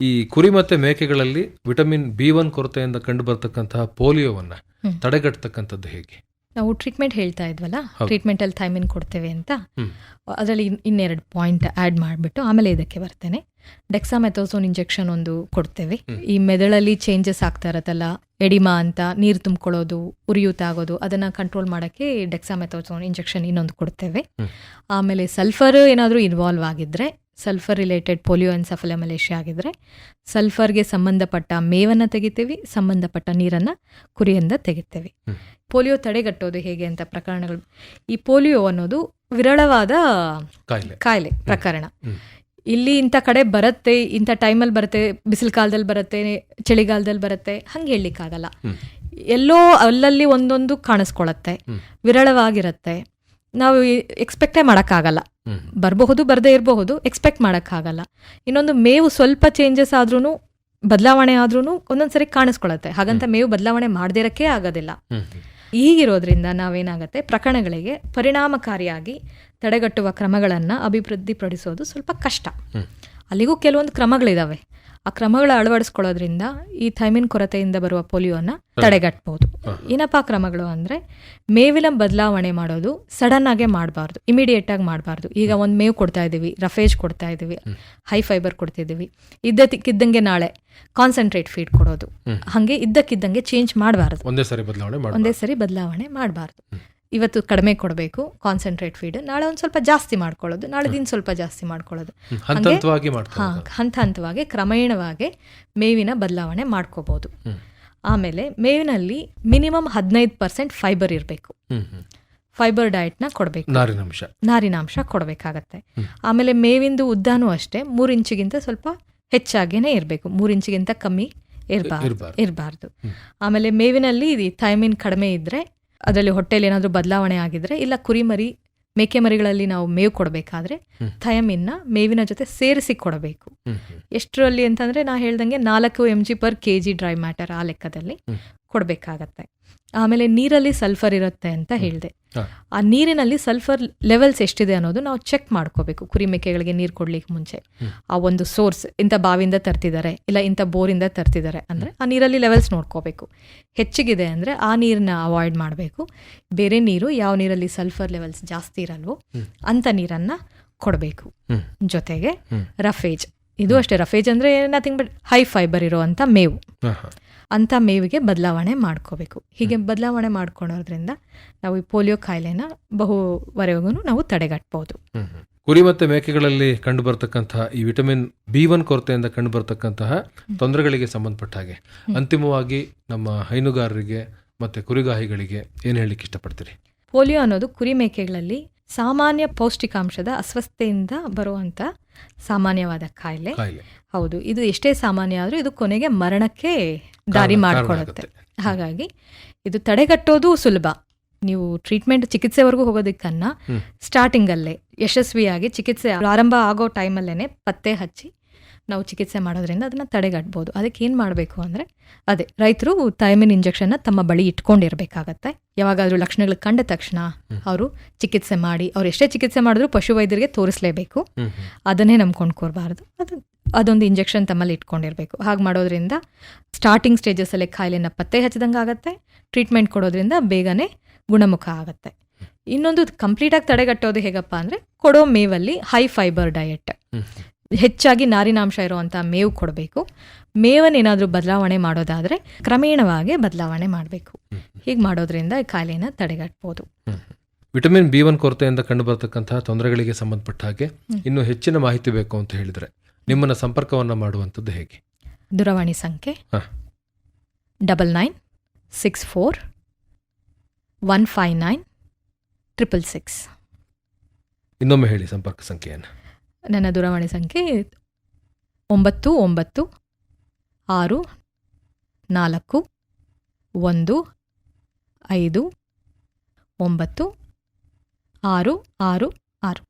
ಈ ಕುರಿ ಮತ್ತೆ ಮೇಕೆಗಳಲ್ಲಿ ವಿಟಮಿನ್ ಬಿ ಒನ್ ಕೊರತೆಯಿಂದ ಕಂಡು ಬರ್ತಕ್ಕಂತಹ ಪೋಲಿಯೋವನ್ನ. ತಡೆಗಟ್ಟತಕ್ಕಂಥದ್ದು ಹೇಗೆ ನಾವು ಟ್ರೀಟ್ಮೆಂಟ್ ಹೇಳ್ತಾ ಇದ್ವಲ್ಲ. ಟ್ರೀಟ್ಮೆಂಟಲ್ಲಿ ಥೈಮಿನ್ ಕೊಡ್ತೇವೆ ಅಂತ. ಅದರಲ್ಲಿ ಇನ್- ಇನ್ನೆರಡು ಪಾಯಿಂಟ್ ಆ್ಯಡ್ ಮಾಡಿಬಿಟ್ಟು ಆಮೇಲೆ ಇದಕ್ಕೆ ಬರ್ತೇನೆ ಡೆಕ್ಸಾಮೆಥೋಸೋನ್ ಇಂಜೆಕ್ಷನ್ ಒಂದು ಕೊಡ್ತೇವೆ. ಈ ಮೆದುಳಲ್ಲಿ ಚೇಂಜಸ್ ಆಗ್ತಾ ಇರತ್ತಲ್ಲ ಎಡಿಮಾ ಅಂತ ನೀರು ತುಂಬಿಕೊಳ್ಳೋದು ಉರಿಯೂತ ಆಗೋದು ಅದನ್ನ ಕಂಟ್ರೋಲ್ ಮಾಡೋಕ್ಕೆ ಡೆಕ್ಸಾಮೆಥೋಸೋನ್ ಇಂಜೆಕ್ಷನ್ ಇನ್ನೊಂದು ಕೊಡ್ತೇವೆ. ಆಮೇಲೆ ಸಲ್ಫರ್ ಏನಾದರೂ ಇನ್ವಾಲ್ವ್ ಆಗಿದ್ರೆ ಸಲ್ಫರ್ ರಿಲೇಟೆಡ್ ಪೋಲಿಯೋ ಎನ್ಸಫಲಮಲೇಷಿಯಾ ಆಗಿದ್ರೆ ಸಲ್ಫರ್ಗೆ ಸಂಬಂಧಪಟ್ಟ ಮೇವನ್ನು ತೆಗಿತೀವಿ ಸಂಬಂಧಪಟ್ಟ ನೀರನ್ನು ಕುರಿಯಿಂದ ತೆಗಿತೇವೆ. ಪೋಲಿಯೋ ತಡೆಗಟ್ಟೋದು ಹೇಗೆ ಅಂತ ಪ್ರಕರಣಗಳು. ಈ ಪೋಲಿಯೋ ಅನ್ನೋದು ವಿರಳವಾದ ಕಾಯಿಲೆ. ಕಾಯಿಲೆ ಪ್ರಕರಣ. ಇಲ್ಲಿ ಇಂಥ ಕಡೆ ಬರುತ್ತೆ ಇಂಥ ಟೈಮಲ್ಲಿ ಬರುತ್ತೆ ಬಿಸಿಲು ಕಾಲದಲ್ಲಿ ಬರುತ್ತೆ ಚಳಿಗಾಲದಲ್ಲಿ ಬರುತ್ತೆ ಹಂಗೆ ಹೇಳಲಿಕ್ಕಾಗಲ್ಲ. ಎಲ್ಲೋ ಅಲ್ಲಲ್ಲಿ ಒಂದೊಂದು ಕಾಣಿಸ್ಕೊಳತ್ತೆ. ವಿರಳವಾಗಿರುತ್ತೆ ನಾವು ಎಕ್ಸ್ಪೆಕ್ಟೇ ಮಾಡೋಕ್ಕಾಗಲ್ಲ. ಬರಬಹುದು ಬರದೇ ಇರಬಹುದು ಎಕ್ಸ್ಪೆಕ್ಟ್ ಮಾಡೋಕ್ಕಾಗಲ್ಲ ಇನ್ನೊಂದು ಮೇವು ಸ್ವಲ್ಪ ಚೇಂಜಸ್ ಆದ್ರೂ ಬದಲಾವಣೆ ಆದ್ರೂ ಒಂದೊಂದ್ಸರಿ ಕಾಣಿಸ್ಕೊಳತ್ತೆ ಹಾಗಂತ ಮೇವು ಬದಲಾವಣೆ ಮಾಡದೇ ಇರಕ್ಕೆ ಆಗೋದಿಲ್ಲ ಈಗಿರೋದ್ರಿಂದ ನಾವೇನಾಗತ್ತೆ ಪ್ರಕರಣಗಳಿಗೆ ಪರಿಣಾಮಕಾರಿಯಾಗಿ ತಡೆಗಟ್ಟುವ ಕ್ರಮಗಳನ್ನು ಅಭಿವೃದ್ಧಿಪಡಿಸೋದು ಸ್ವಲ್ಪ ಕಷ್ಟ. ಅಲ್ಲಿಗೂ ಕೆಲವೊಂದು ಕ್ರಮಗಳಿದ್ದಾವೆ ಆ ಕ್ರಮಗಳ ಅಳವಡಿಸ್ಕೊಳ್ಳೋದ್ರಿಂದ ಈ ಥೈಮಿನ್ ಕೊರತೆಯಿಂದ ಬರುವ ಪೋಲಿಯೋನ ತಡೆಗಟ್ಟಬಹುದು ಏನಪ್ಪಾ ಕ್ರಮಗಳು ಅಂದ್ರೆ ಮೇವಿನ ಬದಲಾವಣೆ ಮಾಡೋದು ಸಡನ್ ಆಗೇ ಮಾಡಬಾರ್ದು ಇಮಿಡಿಯೇಟ್ ಆಗಿ ಮಾಡಬಾರ್ದು. ಈಗ ಒಂದು ಮೇವು ಕೊಡ್ತಾ ಇದೀವಿ ರಫೇಜ್ ಕೊಡ್ತಾ ಇದ್ದೀವಿ ಹೈ ಫೈಬರ್ ಕೊಡ್ತಿದ್ದೀವಿ ಇದ್ದಕ್ಕಿದ್ದಂಗೆ ನಾಳೆ ಕಾನ್ಸಂಟ್ರೇಟ್ ಫೀಡ್ ಕೊಡೋದು. ಹಾಗೆ ಇದ್ದಕ್ಕಿದ್ದಂಗೆ ಚೇಂಜ್ ಮಾಡಬಾರ್ದು. ಒಂದೇ ಸಾರಿ ಬದಲಾವಣೆ ಮಾಡಿ ಒಂದೇ ಸರಿ ಬದಲಾವಣೆ ಮಾಡಬಾರ್ದು. ಇವತ್ತು ಕಡಿಮೆ ಕೊಡಬೇಕು ಕಾನ್ಸಂಟ್ರೇಟ್ ಫೀಡ್ ನಾಳೆ ಒಂದು ಸ್ವಲ್ಪ ಜಾಸ್ತಿ ಮಾಡ್ಕೊಳ್ಳೋದು ನಾಳೆ ದಿನ ಸ್ವಲ್ಪ ಜಾಸ್ತಿ ಮಾಡ್ಕೊಳ್ಳೋದು. ಹಂತ ಹಂತವಾಗಿ ಮಾಡ್ತಾ ಹಾ ಹಂತ ಹಂತವಾಗಿ ಕ್ರಮೇಣವಾಗಿ ಮೇವಿನ ಬದಲಾವಣೆ ಮಾಡ್ಕೋಬಹುದು ಆಮೇಲೆ ಮೇವಿನಲ್ಲಿ ಮಿನಿಮಮ್ ಹದಿನೈದು ಪರ್ಸೆಂಟ್ ಫೈಬರ್ ಇರಬೇಕು. ಫೈಬರ್ ಡಯಟ್ನ ಕೊಡಬೇಕು. ನಾರಿನಾಂಶ. ನಾರಿನಾಂಶ ಕೊಡಬೇಕಾಗತ್ತೆ. ಆಮೇಲೆ ಮೇವಿಂದು ಉದ್ದಾನೂ ಅಷ್ಟೇ ಮೂರು ಇಂಚಿಗಿಂತ ಸ್ವಲ್ಪ ಹೆಚ್ಚಾಗೇನೆ ಇರಬೇಕು. ಮೂರು ಇಂಚಿಗಿಂತ ಕಮ್ಮಿ ಇರಬಾರ್ದು. ಇರ್ಬಾರ್ದು. ಇರಬಾರ್ದು. ಆಮೇಲೆ ಮೇವಿನಲ್ಲಿ ಥೈಮಿನ್ ಕಡಿಮೆ ಇದ್ರೆ ಅದರಲ್ಲಿ ಹೊಟ್ಟೆಯಲ್ಲಿ ಏನಾದರೂ ಬದಲಾವಣೆ ಆಗಿದ್ರೆ ಇಲ್ಲ ಕುರಿಮರಿ ಮೇಕೆ ಮರಿಗಳಲ್ಲಿ ನಾವು ಮೇವು ಕೊಡಬೇಕಾದ್ರೆ ಥಯಮಿನ್ನ ಮೇವಿನ ಜೊತೆ ಸೇರಿಸಿ ಕೊಡಬೇಕು. ಎಷ್ಟರಲ್ಲಿ ಅಂತಂದ್ರೆ ನಾ ಹೇಳ್ದಂಗೆ ನಾಲ್ಕು M G per K G dry matter ಆ ಲೆಕ್ಕದಲ್ಲಿ. ಕೊಡಬೇಕಾಗತ್ತೆ ಆಮೇಲೆ ನೀರಲ್ಲಿ ಸಲ್ಫರ್ ಇರುತ್ತೆ ಅಂತ ಹೇಳಿದೆ. ಆ ನೀರಿನಲ್ಲಿ ಸಲ್ಫರ್ ಲೆವೆಲ್ಸ್ ಎಷ್ಟಿದೆ ಅನ್ನೋದು ನಾವು ಚೆಕ್ ಮಾಡ್ಕೋಬೇಕು. ಕುರಿ ಮೇಕೆಗಳಿಗೆ ನೀರು ಕೊಡ್ಲಿಕ್ಕೆ ಮುಂಚೆ. ಆ ಒಂದು ಸೋರ್ಸ್ ಇಂಥ ಬಾವಿಯಿಂದ ತರ್ತಿದ್ದಾರೆ ಇಲ್ಲ ಇಂಥ ಬೋರಿಂದ ತರ್ತಿದ್ದಾರೆ ಅಂದ್ರೆ ಆ ನೀರಲ್ಲಿ ಲೆವೆಲ್ಸ್ ನೋಡ್ಕೋಬೇಕು. ಹೆಚ್ಚಿಗಿದೆ ಅಂದ್ರೆ ಆ ನೀರನ್ನ ಅವಾಯ್ಡ್ ಮಾಡಬೇಕು. ಬೇರೆ ನೀರು ಯಾವ ನೀರಲ್ಲಿ ಸಲ್ಫರ್ ಲೆವೆಲ್ಸ್ ಜಾಸ್ತಿ ಇರಲ್ವೋ ಅಂಥ ನೀರನ್ನ ಕೊಡಬೇಕು. ಜೊತೆಗೆ ರಫೇಜ್ ಇದು ಅಷ್ಟೇ ರಫೇಜ್ ಅಂದ್ರೆ ನಥಿಂಗ್ ಬಟ್ ಹೈ ಫೈಬರ್ ಇರುವಂತ ಮೇವು. ಅಂತ ಮೇವಿಗೆ ಬದಲಾವಣೆ ಮಾಡ್ಕೋಬೇಕು. ಹೀಗೆ ಬದಲಾವಣೆ ಮಾಡ್ಕೊಳೋದ್ರಿಂದ ನಾವು ಈ ಪೋಲಿಯೋ ಕಾಯಿಲೆನ ಬಹುವರೆಗೂ ನಾವು ತಡೆಗಟ್ಟಬಹುದು. ಕುರಿ ಮತ್ತೆ ಮೇಕೆಗಳಲ್ಲಿ ಕಂಡು ಬರ್ತಕ್ಕಂತಹ ಈ ವಿಟಮಿನ್ ಬಿ ಒನ್ ಕೊರತೆಯಿಂದ ಕಂಡು ಬರ್ತಕ್ಕಂತಹ ತೊಂದರೆಗಳಿಗೆ ಸಂಬಂಧಪಟ್ಟ ಹಾಗೆ. ಅಂತಿಮವಾಗಿ ನಮ್ಮ ಹೈನುಗಾರರಿಗೆ ಮತ್ತೆ ಕುರಿಗಾಹಿಗಳಿಗೆ ಏನು ಹೇಳಲಿಕ್ಕೆ ಇಷ್ಟಪಡ್ತೀರಿ? ಪೋಲಿಯೋ ಅನ್ನೋದು ಕುರಿ ಮೇಕೆಗಳಲ್ಲಿ ಸಾಮಾನ್ಯ ಪೌಷ್ಟಿಕಾಂಶದ ಅಸ್ವಸ್ಥೆಯಿಂದ ಬರುವಂತ ಸಾಮಾನ್ಯವಾದ ಕಾಯಿಲೆ. ಹೌದು ಇದು ಎಷ್ಟೇ ಸಾಮಾನ್ಯ ಆದ್ರೂ ಇದು ಕೊನೆಗೆ ಮರಣಕ್ಕೆ ದಾರಿ ಮಾಡಿಕೊಡುತ್ತೆ ಹಾಗಾಗಿ ಇದು ತಡೆಗಟ್ಟೋದು ಸುಲಭ. ನೀವು ಟ್ರೀಟ್ಮೆಂಟ್ ಚಿಕಿತ್ಸೆವರೆಗೂ ಹೋಗೋದಕ್ಕನ್ನ ಸ್ಟಾರ್ಟಿಂಗಲ್ಲೇ ಯಶಸ್ವಿಯಾಗಿ ಚಿಕಿತ್ಸೆ ಪ್ರಾರಂಭ ಆಗೋ ಟೈಮಲ್ಲೇನೆ ಪತ್ತೆ ಹಚ್ಚಿ ನಾವು ಚಿಕಿತ್ಸೆ ಮಾಡೋದ್ರಿಂದ ಅದನ್ನ ತಡೆಗಟ್ಬೋದು. ಅದಕ್ಕೆ ಏನು ಮಾಡಬೇಕು ಅಂದರೆ ಅದೇ ರೈತರು ಥೈಮಿನ್ ಇಂಜೆಕ್ಷನ್ನ ತಮ್ಮ ಬಳಿ ಇಟ್ಕೊಂಡಿರ್ಬೇಕಾಗತ್ತೆ. ಯಾವಾಗಾದ್ರೂ ಲಕ್ಷಣಗಳು ಕಂಡ ತಕ್ಷಣ ಅವರು ಚಿಕಿತ್ಸೆ ಮಾಡಿ ಅವ್ರು ಎಷ್ಟೇ ಚಿಕಿತ್ಸೆ ಮಾಡಿದ್ರು ಪಶುವೈದ್ಯರಿಗೆ ತೋರಿಸ್ಲೇಬೇಕು. ಅದನ್ನೇ ನಂಬ್ಕೊಂಡು ನಂಬ್ಕೊಂಡ್ಕೋಬಾರ್ದು ಅದು ಅದೊಂದು ಇಂಜೆಕ್ಷನ್ ತಮ್ಮಲ್ಲಿ ಇಟ್ಕೊಂಡಿರಬೇಕು. ಹಾಗೆ ಮಾಡೋದ್ರಿಂದ ಸ್ಟಾರ್ಟಿಂಗ್ ಸ್ಟೇಜಸ್ಸಲ್ಲೇ ಕಾಯಿಲೆನ ಪತ್ತೆ ಹಚ್ಚಿದಂಗೆ ಆಗುತ್ತೆ ಟ್ರೀಟ್ಮೆಂಟ್ ಕೊಡೋದ್ರಿಂದ ಬೇಗನೆ ಗುಣಮುಖ ಆಗುತ್ತೆ. ಇನ್ನೊಂದು ಕಂಪ್ಲೀಟಾಗಿ ತಡೆಗಟ್ಟೋದು ಹೇಗಪ್ಪ ಅಂದರೆ ಕೊಡೋ ಮೇವಲ್ಲಿ ಹೈ ಫೈಬರ್ ಡಯೆಟ್ ಹೆಚ್ಚಾಗಿ ನಾರಿನಾಂಶ ಇರುವಂಥ ಮೇವು ಕೊಡಬೇಕು. ಮೇವನ್ನೇನಾದರೂ ಬದಲಾವಣೆ ಮಾಡೋದಾದರೆ ಕ್ರಮೇಣವಾಗಿ ಬದಲಾವಣೆ ಮಾಡಬೇಕು. ಹೀಗೆ ಮಾಡೋದ್ರಿಂದ ಈ ಕಾಯಿಲೆನ ತಡೆಗಟ್ಬೋದು ವಿಟಮಿನ್ ಬಿ ಒನ್ ಕೊರತೆಯಿಂದ ಕಂಡು ಬರ್ತಕ್ಕಂತಹ ತೊಂದರೆಗಳಿಗೆ ಸಂಬಂಧಪಟ್ಟ ಹಾಗೆ ಇನ್ನು ಹೆಚ್ಚಿನ ಮಾಹಿತಿ ಬೇಕು ಅಂತ ಹೇಳಿದ್ರೆ. ನಿಮ್ಮನ್ನ ಸಂಪರ್ಕವನ್ನು ಮಾಡುವಂಥದ್ದು ಹೇಗೆ? ದೂರವಾಣಿ ಸಂಖ್ಯೆ ಹಾ. Double nine six four one five nine triple six. ಇನ್ನೊಮ್ಮೆ ಹೇಳಿ ಸಂಪರ್ಕ ಸಂಖ್ಯೆಯನ್ನು. ನನ್ನ ದೂರವಾಣಿ ಸಂಖ್ಯೆ ಒಂಬತ್ತು ಒಂಬತ್ತು ಆರು ನಾಲ್ಕು ಒಂದು ಐದು ಒಂಬತ್ತು ಆರು ಆರು ಆರು.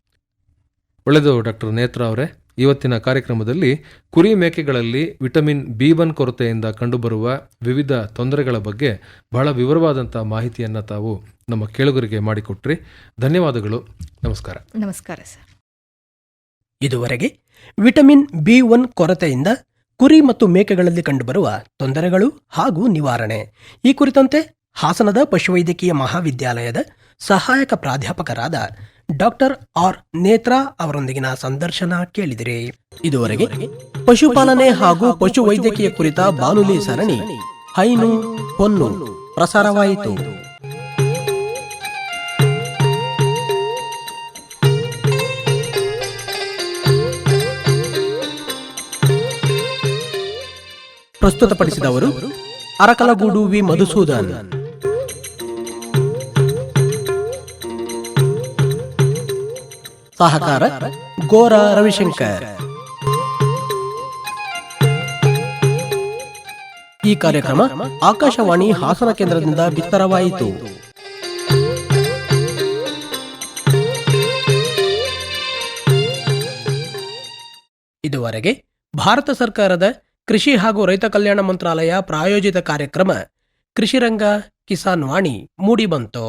ಒಳ್ಳೆಯದು ಡಾಕ್ಟರ್ ನೇತ್ರ ಅವರೇ. ಇವತ್ತಿನ ಕಾರ್ಯಕ್ರಮದಲ್ಲಿ ಕುರಿ ಮೇಕೆಗಳಲ್ಲಿ ವಿಟಮಿನ್ ಬಿ ಒನ್ ಕೊರತೆಯಿಂದ ಕಂಡುಬರುವ ವಿವಿಧ ತೊಂದರೆಗಳ ಬಗ್ಗೆ ಬಹಳ ವಿವರವಾದಂಥ ಮಾಹಿತಿಯನ್ನು ತಾವು ನಮ್ಮ ಕೇಳುಗರಿಗೆ ಮಾಡಿಕೊಟ್ರಿ. ಧನ್ಯವಾದಗಳು. ನಮಸ್ಕಾರ. ನಮಸ್ಕಾರ ಸರ್. ಇದುವರೆಗೆ ವಿಟಮಿನ್ ಬಿ ಒನ್ ಕೊರತೆಯಿಂದ ಕುರಿ ಮತ್ತು ಮೇಕೆಗಳಲ್ಲಿ ಕಂಡುಬರುವ ತೊಂದರೆಗಳು ಹಾಗೂ ನಿವಾರಣೆ. ಈ ಕುರಿತಂತೆ ಹಾಸನದ ಪಶುವೈದ್ಯಕೀಯ ಮಹಾವಿದ್ಯಾಲಯದ ಸಹಾಯಕ ಪ್ರಾಧ್ಯಾಪಕರಾದ ಡಾಕ್ಟರ್ ಆರ್. ನೇತ್ರಾ ಅವರೊಂದಿಗಿನ ಸಂದರ್ಶನ ಕೇಳಿದರೆ. ಇದುವರೆಗೆ ಪಶುಪಾಲನೆ ಹಾಗೂ ಪಶುವೈದ್ಯಕೀಯ ಕುರಿತ ಬಾನುಲಿ ಸರಣಿ ಹೈನು ಹೊನ್ನು ಪ್ರಸಾರವಾಯಿತು. ಪ್ರಸ್ತುತಪಡಿಸಿದವರು ಅರಕಲಗೂಡು ವಿ. ಮಧುಸೂದನ್. ಸಹಕಾರ, ಗೋರ ರವಿಶಂಕರ್. ಈ ಕಾರ್ಯಕ್ರಮ ಆಕಾಶವಾಣಿ ಹಾಸನ ಕೇಂದ್ರದಿಂದ ಬಿತ್ತರವಾಯಿತು. ಇದುವರೆಗೆ ಭಾರತ ಸರ್ಕಾರದ ಕೃಷಿ ಹಾಗೂ ರೈತ ಕಲ್ಯಾಣ ಮಂತ್ರಾಲಯ ಪ್ರಾಯೋಜಿತ ಕಾರ್ಯಕ್ರಮ ಕೃಷಿರಂಗ ಕಿಸಾನ್ ವಾಣಿ ಮೂಡಿಬಂತು